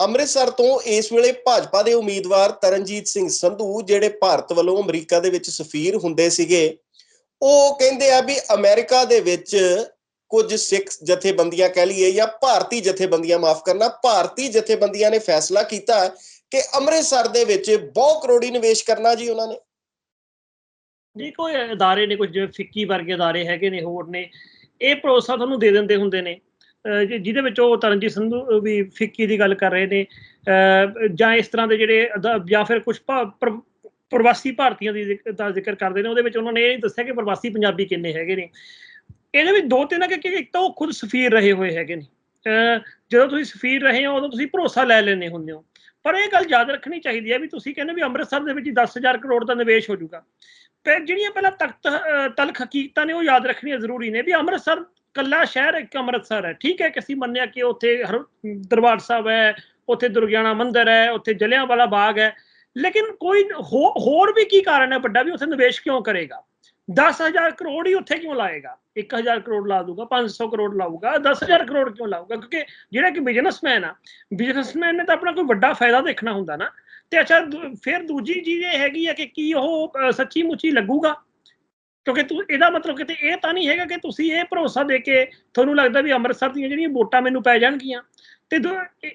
ਅੰਮ੍ਰਿਤਸਰ ਤੋਂ ਇਸ ਵੇਲੇ ਭਾਜਪਾ ਦੇ ਉਮੀਦਵਾਰ ਤਰਨਜੀਤ ਸਿੰਘ ਸੰਧੂ, ਜਿਹੜੇ ਭਾਰਤ ਵੱਲੋਂ ਅਮਰੀਕਾ ਦੇ ਵਿੱਚ ਸਫੀਰ ਹੁੰਦੇ ਸੀਗੇ, ਉਹ ਕਹਿੰਦੇ ਆ ਵੀ ਅਮਰੀਕਾ ਦੇ ਵਿੱਚ ਕੁਝ ਸਿੱਖ ਜਥੇਬੰਦੀਆਂ ਕਹਿ ਲਈਏ ਜਾਂ ਭਾਰਤੀ ਜਥੇਬੰਦੀਆਂ ਮਾਫ ਕਰਨਾ, ਭਾਰਤੀ ਜਥੇਬੰਦੀਆਂ ਨੇ ਫੈਸਲਾ ਕੀਤਾ ਕਿ ਅੰਮ੍ਰਿਤਸਰ ਦੇ ਵਿੱਚ ਬਹੁ ਕਰੋੜੀ ਨਿਵੇਸ਼ ਕਰਨਾ ਜੀ ਉਹਨਾਂ ਨੇ। ਨਹੀਂ ਕੋਈ ਅਦਾਰੇ ਨੇ, ਕੁਝ ਜਿਵੇਂ ਫਿੱਕੀ ਵਰਗੇ ਅਦਾਰੇ ਹੈਗੇ ਨੇ, ਹੋਰ ਨੇ, ਇਹ ਭਰੋਸਾ ਤੁਹਾਨੂੰ ਦੇ ਦਿੰਦੇ ਹੁੰਦੇ ਨੇ। ਜਿਹਦੇ ਵਿੱਚ ਉਹ ਤਰਨਜੀਤ ਸੰਧੂ ਵੀ ਫਿੱਕੀ ਦੀ ਗੱਲ ਕਰ ਰਹੇ ਨੇ ਜਾਂ ਇਸ ਤਰ੍ਹਾਂ ਦੇ ਜਿਹੜੇ ਜਾਂ ਫਿਰ ਕੁਝ ਪ੍ਰਵਾਸੀ ਭਾਰਤੀਆਂ ਦੀ ਦਾ ਜ਼ਿਕਰ ਕਰਦੇ ਨੇ, ਉਹਦੇ ਵਿੱਚ ਉਹਨਾਂ ਨੇ ਇਹ ਨਹੀਂ ਦੱਸਿਆ ਕਿ ਪ੍ਰਵਾਸੀ ਪੰਜਾਬੀ ਕਿੰਨੇ ਹੈਗੇ ਨੇ। ਇਹਦੇ ਵਿੱਚ ਦੋ ਤਿੰਨ ਹੈ ਕਿ ਇੱਕ ਤਾਂ ਉਹ ਖੁਦ ਸਫੀਰ ਰਹੇ ਹੋਏ ਹੈਗੇ ਨੇ। ਜਦੋਂ ਤੁਸੀਂ ਸਫੀਰ ਰਹੇ ਹੋ, ਉਦੋਂ ਤੁਸੀਂ ਭਰੋਸਾ ਲੈ ਲੈਣੇ ਹੁੰਦੇ ਹੋ। ਪਰ ਇਹ ਗੱਲ ਯਾਦ ਰੱਖਣੀ ਚਾਹੀਦੀ ਹੈ ਵੀ ਤੁਸੀਂ ਕਹਿੰਦੇ ਵੀ ਅੰਮ੍ਰਿਤਸਰ ਦੇ ਵਿੱਚ ਹੀ 10000 ਕਰੋੜ ਦਾ ਨਿਵੇਸ਼ ਹੋ ਜਾਊਗਾ। ਤੇ ਜਿਹੜੀਆਂ ਪਹਿਲਾਂ ਤਖਤ ਤਲਖ ਹਕੀਕਤਾਂ ਨੇ, ਉਹ ਯਾਦ ਰੱਖਣੀਆਂ ਜ਼ਰੂਰੀ ਨੇ ਵੀ ਅੰਮ੍ਰਿਤਸਰ ਕੱਲਾ ਸ਼ਹਿਰ ਇੱਕ ਅੰਮ੍ਰਿਤਸਰ ਹੈ। ਠੀਕ ਹੈ ਕਿ ਅਸੀਂ ਮੰਨਿਆ ਕਿ ਉੱਥੇ ਹਰ ਦਰਬਾਰ ਸਾਹਿਬ ਹੈ, ਉੱਥੇ ਦੁਰਗਿਆਣਾ ਮੰਦਿਰ ਹੈ, ਉੱਥੇ ਜਲਿਆਂਵਾਲਾ ਬਾਗ ਹੈ। ਲੇਕਿਨ ਕੋਈ ਹੋ- ਹੋਰ ਵੀ ਕੀ ਕਾਰਨ ਹੈ ਵੱਡਾ ਵੀ ਉੱਥੇ ਨਿਵੇਸ਼ ਕਿਉਂ ਕਰੇਗਾ? 10000 ਕਰੋੜ ਹੀ ਉੱਥੇ ਕਿਉਂ ਲਾਏਗਾ? 1000 ਕਰੋੜ ਲਾ ਦੂਗਾ 500 ਕਰੋੜ ਲਾਊਗਾ 10000 ਕਰੋੜ ਕਿਉਂ ਲਾਊਗਾ? ਕਿਉਂਕਿ ਜਿਹੜਾ ਕਿ ਬਿਜ਼ਨਸਮੈਨ ਆ ਬਿਜ਼ਨਸਮੈਨ ਨੇ ਤਾਂ ਆਪਣਾ ਕੋਈ ਵੱਡਾ ਫਾਇਦਾ ਦੇਖਣਾ ਹੁੰਦਾ ਨਾ। ਤੇ ਅੱਛਾ, ਦੂ- ਫਿਰ ਦੂਜੀ ਚੀਜ਼ ਇਹ ਹੈਗੀ ਆ ਕਿ ਕੀ ਉਹ ਸੱਚੀ ਮੁੱਚੀ ਲੱਗੂਗਾ? ਕਿਉਂਕਿ ਤੂੰ, ਇਹਦਾ ਮਤਲਬ ਕਿਤੇ ਇਹ ਤਾਂ ਨਹੀਂ ਹੈਗਾ ਕਿ ਤੁਸੀਂ ਇਹ ਭਰੋਸਾ ਦੇ ਕੇ ਤੁਹਾਨੂੰ ਲੱਗਦਾ ਵੀ ਅੰਮ੍ਰਿਤਸਰ ਦੀਆਂ ਜਿਹੜੀਆਂ ਵੋਟਾਂ ਮੈਨੂੰ ਪੈ ਜਾਣਗੀਆਂ। ਤੇ ਦੋ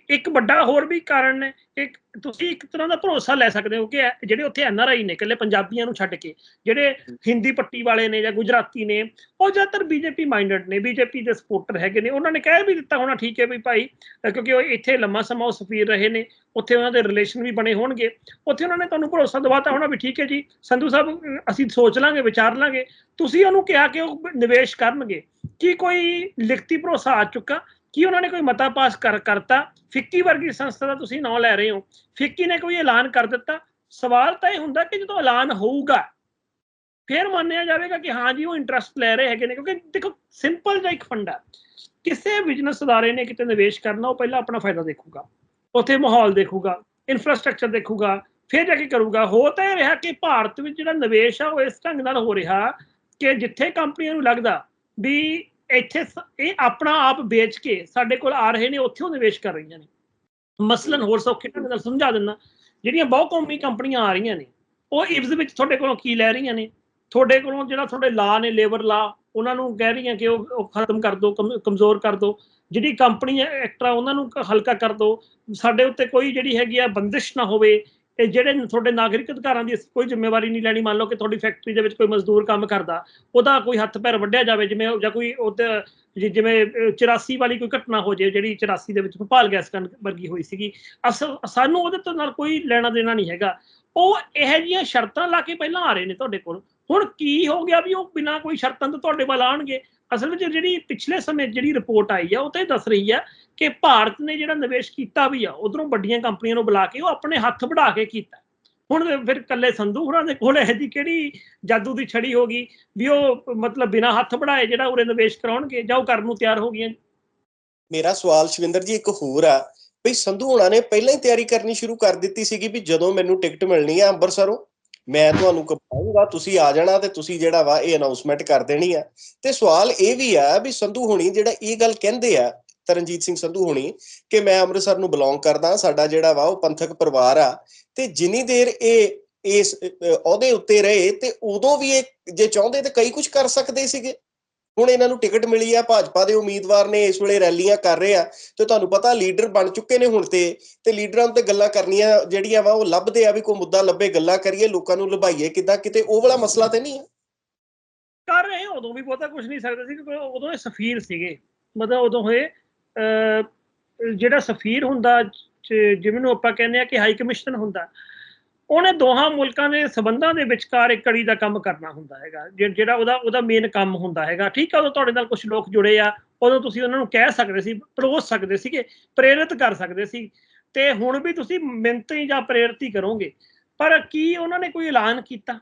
ਇੱਕ ਵੱਡਾ ਹੋਰ ਵੀ ਕਾਰਨ ਹੈ ਇੱਕ ਤੁਸੀਂ ਇੱਕ ਤਰ੍ਹਾਂ ਦਾ ਭਰੋਸਾ ਲੈ ਸਕਦੇ ਹੋ ਕਿ ਜਿਹੜੇ ਉੱਥੇ ਐਨ ਆਰ ਆਈ ਨੇ ਇਕੱਲੇ ਪੰਜਾਬੀਆਂ ਨੂੰ ਛੱਡ ਕੇ, ਜਿਹੜੇ ਹਿੰਦੀ ਪੱਟੀ ਵਾਲੇ ਨੇ ਜਾਂ ਗੁਜਰਾਤੀ ਨੇ, ਉਹ ਜ਼ਿਆਦਾਤਰ ਬੀਜੇਪੀ ਮਾਈਂਡਡ ਨੇ, ਬੀਜੇਪੀ ਦੇ ਸਪੋਰਟਰ ਹੈਗੇ ਨੇ, ਉਹਨਾਂ ਨੇ ਕਹਿ ਵੀ ਦਿੱਤਾ ਹੋਣਾ, ਠੀਕ ਹੈ ਵੀ ਭਾਈ ਕਿਉਂਕਿ ਉਹ ਇੱਥੇ ਲੰਮਾ ਸਮਾਂ ਉਹ ਸਫੀਰ ਰਹੇ ਨੇ, ਉੱਥੇ ਉਹਨਾਂ ਦੇ ਰਿਲੇਸ਼ਨ ਵੀ ਬਣੇ ਹੋਣਗੇ। ਉੱਥੇ ਉਹਨਾਂ ਨੇ ਤੁਹਾਨੂੰ ਭਰੋਸਾ ਦਿਵਾਤਾ ਹੋਣਾ ਵੀ ਠੀਕ ਹੈ ਜੀ, ਸੰਧੂ ਸਾਹਿਬ ਅਸੀਂ ਸੋਚ ਲਾਂਗੇ, ਵਿਚਾਰ ਲਾਂਗੇ, ਤੁਸੀਂ ਉਹਨੂੰ ਕਿਹਾ ਕਿ ਉਹ ਨਿਵੇਸ਼ ਕਰਨਗੇ। ਕੀ ਕੋਈ ਲਿਖਤੀ ਭਰੋਸਾ ਆ ਚੁੱਕਾ? ਕੀ ਉਹਨਾਂ ਨੇ ਕੋਈ ਮਤਾ ਪਾਸ ਕਰ, ਕਰਤਾ? ਫਿੱਕੀ ਵਰਗੀ ਸੰਸਥਾ ਦਾ ਤੁਸੀਂ ਨਾਂ ਲੈ ਰਹੇ ਹੋ। ਫਿੱਕੀ ਨੇ ਕੋਈ ਐਲਾਨ ਕਰ ਦਿੱਤਾ? ਸਵਾਲ ਤਾਂ ਇਹ ਹੁੰਦਾ ਕਿ ਜਦੋਂ ਐਲਾਨ ਹੋਊਗਾ, ਫਿਰ ਮੰਨਿਆ ਜਾਵੇਗਾ ਕਿ ਹਾਂ ਜੀ, ਉਹ ਇੰਟਰਸਟ ਲੈ ਰਹੇ ਹੈਗੇ ਨੇ, ਕਿਉਂਕਿ ਦੇਖੋ ਸਿੰਪਲ ਜਿਹਾ ਇੱਕ ਫੰਡਾ ਕਿਸੇ ਬਿਜ਼ਨਸ ਅਦਾਰੇ ਨੇ ਕਿਤੇ ਨਿਵੇਸ਼ ਕਰਨਾ, ਉਹ ਪਹਿਲਾਂ ਆਪਣਾ ਫਾਇਦਾ ਦੇਖੂਗਾ। ਉੱਥੇ ਮਾਹੌਲ ਦੇਖੂਗਾ ਇਨਫਰਾਸਟ੍ਰਕਚਰ ਦੇਖੂਗਾ, ਫਿਰ ਜਾ ਕੇ ਕਰੂਗਾ। ਹੋ ਤਾਂ ਇਹ ਰਿਹਾ ਕਿ ਭਾਰਤ ਵਿੱਚ ਜਿਹੜਾ ਨਿਵੇਸ਼ ਆ, ਉਹ ਇਸ ਢੰਗ ਨਾਲ ਹੋ ਰਿਹਾ ਕਿ ਜਿੱਥੇ ਕੰਪਨੀਆਂ ਨੂੰ ਲੱਗਦਾ ਵੀ ਇੱਥੇ ਸ- ਇਹ ਆਪਣਾ ਆਪ ਵੇਚ ਕੇ ਸਾਡੇ ਕੋਲ ਆ ਰਹੇ ਨੇ, ਉੱਥੇ ਉਹ ਨਿਵੇਸ਼ ਕਰ ਰਹੀਆਂ ਨੇ। ਮਸਲਨ ਹੋਰ ਸੌਖੇ ਢੰਗ ਨਾਲ ਸਮਝਾ ਦਿੰਦਾ, ਜਿਹੜੀਆਂ ਬਹੁ ਕੌਮੀ ਕੰਪਨੀਆਂ ਆ ਰਹੀਆਂ ਨੇ, ਉਹ ਇਵਜ਼ ਵਿੱਚ ਤੁਹਾਡੇ ਕੋਲੋਂ ਕੀ ਲੈ ਰਹੀਆਂ ਨੇ? ਤੁਹਾਡੇ ਕੋਲੋਂ ਜਿਹੜਾ ਤੁਹਾਡੇ ਲਾ ਨੇ, ਲੇਬਰ ਲਾ, ਉਹਨਾਂ ਨੂੰ ਕਹਿ ਰਹੀਆਂ ਕਿ ਉਹ ਉਹ ਖਤਮ ਕਰ ਦਿਓ ਕਮ- ਕਮਜ਼ੋਰ ਕਰ ਦਿਓ ਜਿਹੜੀ ਕੰਪਨੀ ਐਕਟਰਾ ਉਹਨਾਂ ਨੂੰ ਹਲਕਾ ਕਰ ਦਿਓ ਸਾਡੇ ਉੱਤੇ ਕੋਈ ਜਿਹੜੀ ਹੈਗੀ ਆ ਬੰਦਿਸ਼ ਨਾ ਹੋਵੇ ਤੇ ਜਿਹੜੇ ਤੁਹਾਡੇ ਨਾਗਰਿਕ ਅਧਿਕਾਰਾਂ ਦੀ ਅਸੀਂ ਕੋਈ ਜ਼ਿੰਮੇਵਾਰੀ ਨਹੀਂ ਲੈਣੀ ਮੰਨ ਲਓ ਕਿ ਤੁਹਾਡੀ ਫੈਕਟਰੀ ਦੇ ਵਿੱਚ ਕੋਈ ਮਜ਼ਦੂਰ ਕੰਮ ਕਰਦਾ ਉਹਦਾ ਕੋਈ ਹੱਥ ਪੈਰ ਵੱਢਿਆ ਜਾਵੇ ਜਿਵੇਂ ਜਾਂ ਕੋਈ ਉਹਦੇ ਜਿਵੇਂ ਅਹ, 84 ਵਾਲੀ ਕੋਈ ਘਟਨਾ ਹੋ ਜੇ ਜਿਹੜੀ 84 ਦੇ ਵਿੱਚ ਭੋਪਾਲ ਗੈਸ ਕੰਡ ਵਰਗੀ ਹੋਈ ਸੀਗੀ ਅਸ- ਸਾਨੂੰ ਉਹਦੇ ਤੋਂ ਨਾਲ ਕੋਈ ਲੈਣਾ ਦੇਣਾ ਨਹੀਂ ਹੈਗਾ। ਉਹ ਇਹੋ ਜਿਹੀਆਂ ਸ਼ਰਤਾਂ ਲਾ ਕੇ ਪਹਿਲਾਂ ਆ ਰਹੇ ਨੇ ਤੁਹਾਡੇ ਕੋਲ। ਹੁਣ ਕੀ ਹੋ ਗਿਆ ਵੀ ਉਹ ਬਿਨਾਂ ਕੋਈ ਸ਼ਰਤਾਂ ਤੋਂ ਤੁਹਾਡੇ ਵੱਲ ਆਣਗੇ ਅਸਲ ਵਿੱਚ ਜਿਹੜੀ ਪਿਛਲੇ ਸਮੇਂ ਜਿਹੜੀ ਰਿਪੋਰਟ ਆਈ ਆ, ਉਹ ਤੇ ਦੱਸ ਰਹੀ ਆ ਕਿ ਭਾਰਤ ਨੇ ਜਿਹੜਾ ਨਿਵੇਸ਼ ਕੀਤਾ ਵੀ ਆ, ਉਧਰੋਂ ਵੱਡੀਆਂ ਕੰਪਨੀਆਂ ਨੂੰ ਬੁਲਾ ਕੇ ਉਹ ਆਪਣੇ ਹੱਥ ਵਢਾ ਕੇ ਕੀਤਾ। ਹੁਣ ਫਿਰ ਕੱਲੇ ਸੰਧੂ ਹੋਰਾਂ ਦੇ ਕੋਲ ਇਹ ਜੀ ਕਿਹੜੀ ਜਾਦੂ ਦੀ ਛੜੀ ਹੋ ਗਈ ਵੀ ਉਹ ਮਤਲਬ ਬਿਨਾਂ ਹੱਥ ਵਢਾਏ ਜਿਹੜਾ ਉਰੇ ਨਿਵੇਸ਼ ਕਰਾਉਣਗੇ ਜਾਂ ਉਹ ਕਰਨ ਨੂੰ ਤਿਆਰ ਹੋ ਗਈਆਂ? ਮੇਰਾ ਸਵਾਲ ਸ਼ਵਿੰਦਰ ਜੀ ਇੱਕ ਹੋਰ ਆ ਭਈ ਸੰਧੂ ਹੋਣਾ ਨੇ ਪਹਿਲਾਂ ਹੀ ਤਿਆਰੀ ਕਰਨੀ ਸ਼ੁਰੂ ਕਰ ਦਿੱਤੀ ਸੀਗੀ ਵੀ ਜਦੋਂ ਮੈਨੂੰ ਟਿਕਟ ਮਿਲਣੀ ਆ ਅੰਮ੍ਰਿਤਸਰੋਂ ਮੈਂ ਤੁਹਾਨੂੰ ਕਪਾਉਂਗਾ ਤੁਸੀਂ ਆ ਜਾਣਾ ਤੇ ਤੁਸੀਂ ਜਿਹੜਾ ਵਾ ਇਹ ਅਨਾਉਂਸਮੈਂਟ ਕਰ ਦੇਣੀ ਆ। ਤੇ ਸਵਾਲ ਇਹ ਵੀ ਆ ਵੀ ਸੰਧੂ ਹੋਣੀ ਜਿਹੜਾ ਇਹ ਗੱਲ ਕਹਿੰਦੇ ਆ, ਤਰਨਜੀਤ ਸਿੰਘ ਸੰਧੂ ਹੋਣੀ, ਕਿ ਮੈਂ ਅੰਮ੍ਰਿਤਸਰ ਨੂੰ ਬਿਲੋਂਗ ਕਰਦਾ, ਸਾਡਾ ਜਿਹੜਾ ਵਾ ਉਹ ਪੰਥਕ ਪਰਿਵਾਰ ਆ, ਤੇ ਜਿੰਨੀ ਦੇਰ ਇਹ ਇਸ ਅਹੁਦੇ ਉੱਤੇ ਰਹੇ ਤੇ ਉਦੋਂ ਵੀ ਇਹ ਜੇ ਚਾਹੁੰਦੇ ਤੇ ਕਈ ਕੁਝ ਕਰ ਸਕਦੇ ਸੀਗੇ। ਹੁਣ ਇਹਨਾਂ ਨੂੰ ਟਿਕਟ ਮਿਲੀ ਆ, ਭਾਜਪਾ ਦੇ ਉਮੀਦਵਾਰ ਨੇ ਇਸ ਵੇਲੇ ਰੈਲੀਆਂ ਕਰ ਰਹੇ ਆ ਤੇ ਤੁਹਾਨੂੰ ਪਤਾ ਲੀਡਰ ਬਣ ਚੁੱਕੇ ਨੇ ਹੁਣ ਤੇ ਤੇ ਲੀਡਰਾਂ ਤੇ ਗੱਲਾਂ ਕਰਨੀਆਂ ਜਿਹੜੀਆਂ ਵਾ ਉਹ ਲੱਭਦੇ ਆ ਵੀ ਕੋਈ ਮੁੱਦਾ ਲੱਭੇ, ਗੱਲਾਂ ਕਰੀਏ, ਲੋਕਾਂ ਨੂੰ ਲੁਭਾਈਏ ਕਿਦਾਂ, ਕਿਤੇ ਉਹ ਵਾਲਾ ਮਸਲਾ ਤੇ ਨਹੀਂ ਹੈ ਕਰ ਰਹੇ ਉਦੋਂ ਵੀ ਬਹੁਤਾ ਕੁਝ ਨਹੀਂ ਸਕਦਾ ਸੀ ਕਿਉਂਕਿ ਉਦੋਂ ਇਹ ਸਫੀਰ ਸੀਗੇ। ਮਤਲਬ ਉਦੋਂ ਹੋਏ ਜਿਹੜਾ ਸਫੀਰ ਹੁੰਦਾ ਜਿਵੇਂ ਨੂੰ ਆਪਾਂ ਕਹਿੰਦੇ ਆ ਕਿ ਹਾਈ ਕਮਿਸ਼ਨ ਹੁੰਦਾ ਉਹਨੇ ਦੋਹਾਂ ਮੁਲਕਾਂ ਦੇ ਸਬੰਧਾਂ ਦੇ ਵਿਚਕਾਰ ਇੱਕ ਕੜੀ ਦਾ ਕੰਮ ਕਰਨਾ ਹੁੰਦਾ ਹੈਗਾ, ਜਿ- ਜਿਹੜਾ ਉਹਦਾ ਉਹਦਾ ਮੇਨ ਕੰਮ ਹੁੰਦਾ ਹੈਗਾ। ਠੀਕ ਆ ਉਦੋਂ ਤੁਹਾਡੇ ਨਾਲ ਕੁਝ ਲੋਕ ਜੁੜੇ ਆ, ਉਦੋਂ ਤੁਸੀਂ ਉਹਨਾਂ ਨੂੰ ਕਹਿ ਸਕਦੇ ਸੀ, ਪਰੋਸ ਸਕਦੇ ਸੀਗੇ, ਪ੍ਰੇਰਿਤ ਕਰ ਸਕਦੇ ਸੀ। ਤੇ ਹੁਣ ਵੀ ਤੁਸੀਂ ਮਿਹਨਤੀ ਜਾਂ ਪ੍ਰੇਰਿਤ ਹੀ ਕਰੋਗੇ, ਪਰ ਕੀ ਉਹਨਾਂ ਨੇ ਕੋਈ ਐਲਾਨ ਕੀਤਾ?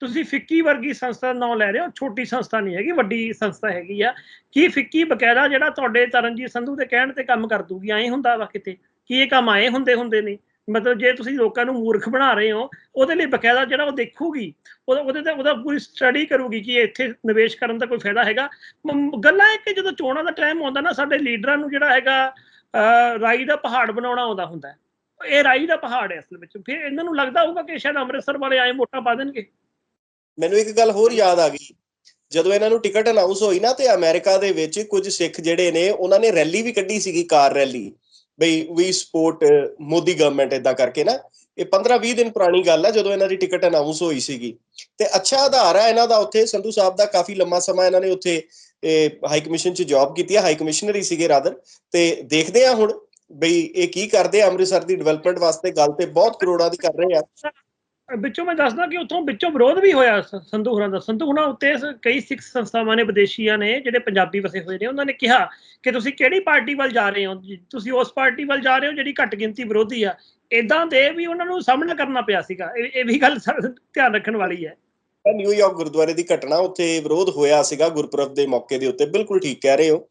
ਤੁਸੀਂ ਫਿੱਕੀ ਵਰਗੀ ਸੰਸਥਾ ਦਾ ਨਾਮ ਲੈ ਰਹੇ ਹੋ, ਛੋਟੀ ਸੰਸਥਾ ਨਹੀਂ ਹੈਗੀ, ਵੱਡੀ ਸੰਸਥਾ ਹੈਗੀ ਆ। ਕੀ ਫਿੱਕੀ ਬਕਾਇਦਾ ਜਿਹੜਾ ਤੁਹਾਡੇ ਤਰਨਜੀਤ ਸੰਧੂ ਦੇ ਕਹਿਣ ਤੇ ਕੰਮ ਕਰ ਦੂਗੀ, ਐਂ ਹੁੰਦਾ ਵਾ ਕਿਤੇ? ਕੀ ਇਹ ਕੰਮ ਆਏ ਹੁੰਦੇ ਹੁੰਦੇ ਨੇ? ਮਤਲਬ ਜੇ ਤੁਸੀਂ ਲੋਕਾਂ ਨੂੰ ਮੂਰਖ ਬਣਾ ਰਹੇ ਹੋ, ਉਹਦੇ ਲਈ ਬਕਾਇਦਾ ਜਿਹੜਾ ਉਹ ਦੇਖੂਗੀ, ਉਹਦੇ ਤੇ, ਉਹਦਾ ਪੂਰੀ ਸਟੱਡੀ ਕਰੂਗੀ ਕਿ ਇੱਥੇ ਨਿਵੇਸ਼ ਕਰਨ ਦਾ ਕੋਈ ਫਾਇਦਾ ਹੈਗਾ। ਗੱਲਾਂ ਹੈ ਕਿ ਜਦੋਂ ਚੋਣਾਂ ਦਾ ਟਾਈਮ ਆਉਂਦਾ ਨਾ, ਸਾਡੇ ਲੀਡਰਾਂ ਨੂੰ ਜਿਹੜਾ ਹੈਗਾ ਰਾਈ ਦਾ ਪਹਾੜ ਬਣਾਉਣਾ ਆਉਂਦਾ ਹੁੰਦਾ ਇਹ ਰਾਈ ਦਾ ਪਹਾੜ ਹੈ ਅਸਲ ਵਿੱਚ। ਫਿਰ ਇਹਨਾਂ ਨੂੰ ਲੱਗਦਾ ਹੋਊਗਾ ਕਿ ਸ਼ਾਇਦ ਅੰਮ੍ਰਿਤਸਰ ਵਾਲੇ ਆਏ ਵੋਟਾਂ ਪਾ ਦੇਣਗੇ। ਮੈਨੂੰ ਇੱਕ ਗੱਲ ਹੋਰ ਯਾਦ ਆ ਗਈ। ਜਦੋਂ ਇਹਨਾਂ ਨੂੰ ਟਿਕਟ ਅਨਾਉਂਸ ਹੋਈ ਨਾ ਤੇ ਅਮਰੀਕਾ ਦੇ ਵਿੱਚ ਕੁਝ ਸਿੱਖ ਜਿਹੜੇ ਨੇ, ਉਹਨਾਂ ਨੇ ਰੈਲੀ ਵੀ ਕੱਢੀ ਸੀਗੀ, ਕਾਰ ਰੈਲੀ ਬਈ ਵੀ ਸਪੋਰਟ ਮੋਦੀ ਗਵਰਨਮੈਂਟ ਇਦਾਂ ਕਰਕੇ ਨਾ, ਇਹ 15-20 ਦਿਨ ਪੁਰਾਣੀ ਗੱਲ ਹੈ ਜਦੋਂ ਇਹਨਾਂ ਦੀ ਟਿਕਟ ਅਨਾਉਂਸ ਹੋਈ ਸੀਗੀ। ਤੇ ਅੱਛਾ ਆਧਾਰ ਹੈ ਇਹਨਾਂ ਦਾ ਉੱਥੇ, ਸੰਧੂ ਸਾਹਿਬ ਦਾ ਕਾਫੀ ਲੰਮਾ ਸਮਾਂ ਇਹਨਾਂ ਨੇ ਉੱਥੇ ਹਾਈ ਕਮਿਸ਼ਨ 'ਚ ਜੌਬ ਕੀਤੀ ਹੈ ਹਾਈ ਕਮਿਸ਼ਨਰ ਹੀ ਸੀਗੇ ਰਾਦਰ ਤੇ ਦੇਖਦੇ ਆ ਹੁਣ ਬਈ ਇਹ ਕੀ ਕਰਦੇ ਆ, ਅੰਮ੍ਰਿਤਸਰ ਦੀ ਡਿਵੈਲਪਮੈਂਟ ਵਾਸਤੇ ਗੱਲ ਤੇ ਬਹੁਤ ਕਰੋੜਾਂ ਦੀ ਕਰ ਰਹੇ ਆ। ਵਿੱਚੋਂ ਮੈਂ ਦੱਸਦਾ ਕਿ ਉੱਥੋਂ ਵਿੱਚੋਂ ਵਿਰੋਧ ਵੀ ਹੋਇਆ ਸੰਧੂ ਹੋਰਾਂ ਦਾ। ਸੰਧੂ ਹੋਰਾਂ ਉੱਤੇ ਕਈ ਸਿੱਖ ਸੰਸਥਾਵਾਂ ਨੇ, ਵਿਦੇਸ਼ੀਆਂ ਨੇ ਜਿਹੜੇ ਪੰਜਾਬੀ ਵਸੇ ਹੋਏ ਨੇ, ਉਹਨਾਂ ਨੇ ਕਿਹਾ ਕਿ ਤੁਸੀਂ ਕਿਹੜੀ ਪਾਰਟੀ ਵੱਲ ਜਾ ਰਹੇ ਹੋ? ਤੁਸੀਂ ਉਸ ਪਾਰਟੀ ਵੱਲ ਜਾ ਰਹੇ ਹੋ ਜਿਹੜੀ ਘੱਟ ਗਿਣਤੀ ਵਿਰੋਧੀ ਆ। ਇਦਾਂ ਦੇ ਵੀ ਉਹਨਾਂ ਨੂੰ ਸਾਹਮਣਾ ਕਰਨਾ ਪਿਆ ਸੀਗਾ। ਇਹ ਵੀ ਗੱਲ ਧਿਆਨ ਰੱਖਣ ਵਾਲੀ ਹੈ। ਨਿਊਯਾਰਕ ਗੁਰਦੁਆਰੇ ਦੀ ਘਟਨਾ ਉੱਥੇ ਵਿਰੋਧ ਹੋਇਆ ਸੀਗਾ ਗੁਰਪੁਰਬ ਦੇ ਮੌਕੇ ਦੇ ਉੱਤੇ। ਬਿਲਕੁਲ ਠੀਕ ਕਹਿ ਰਹੇ ਹੋ।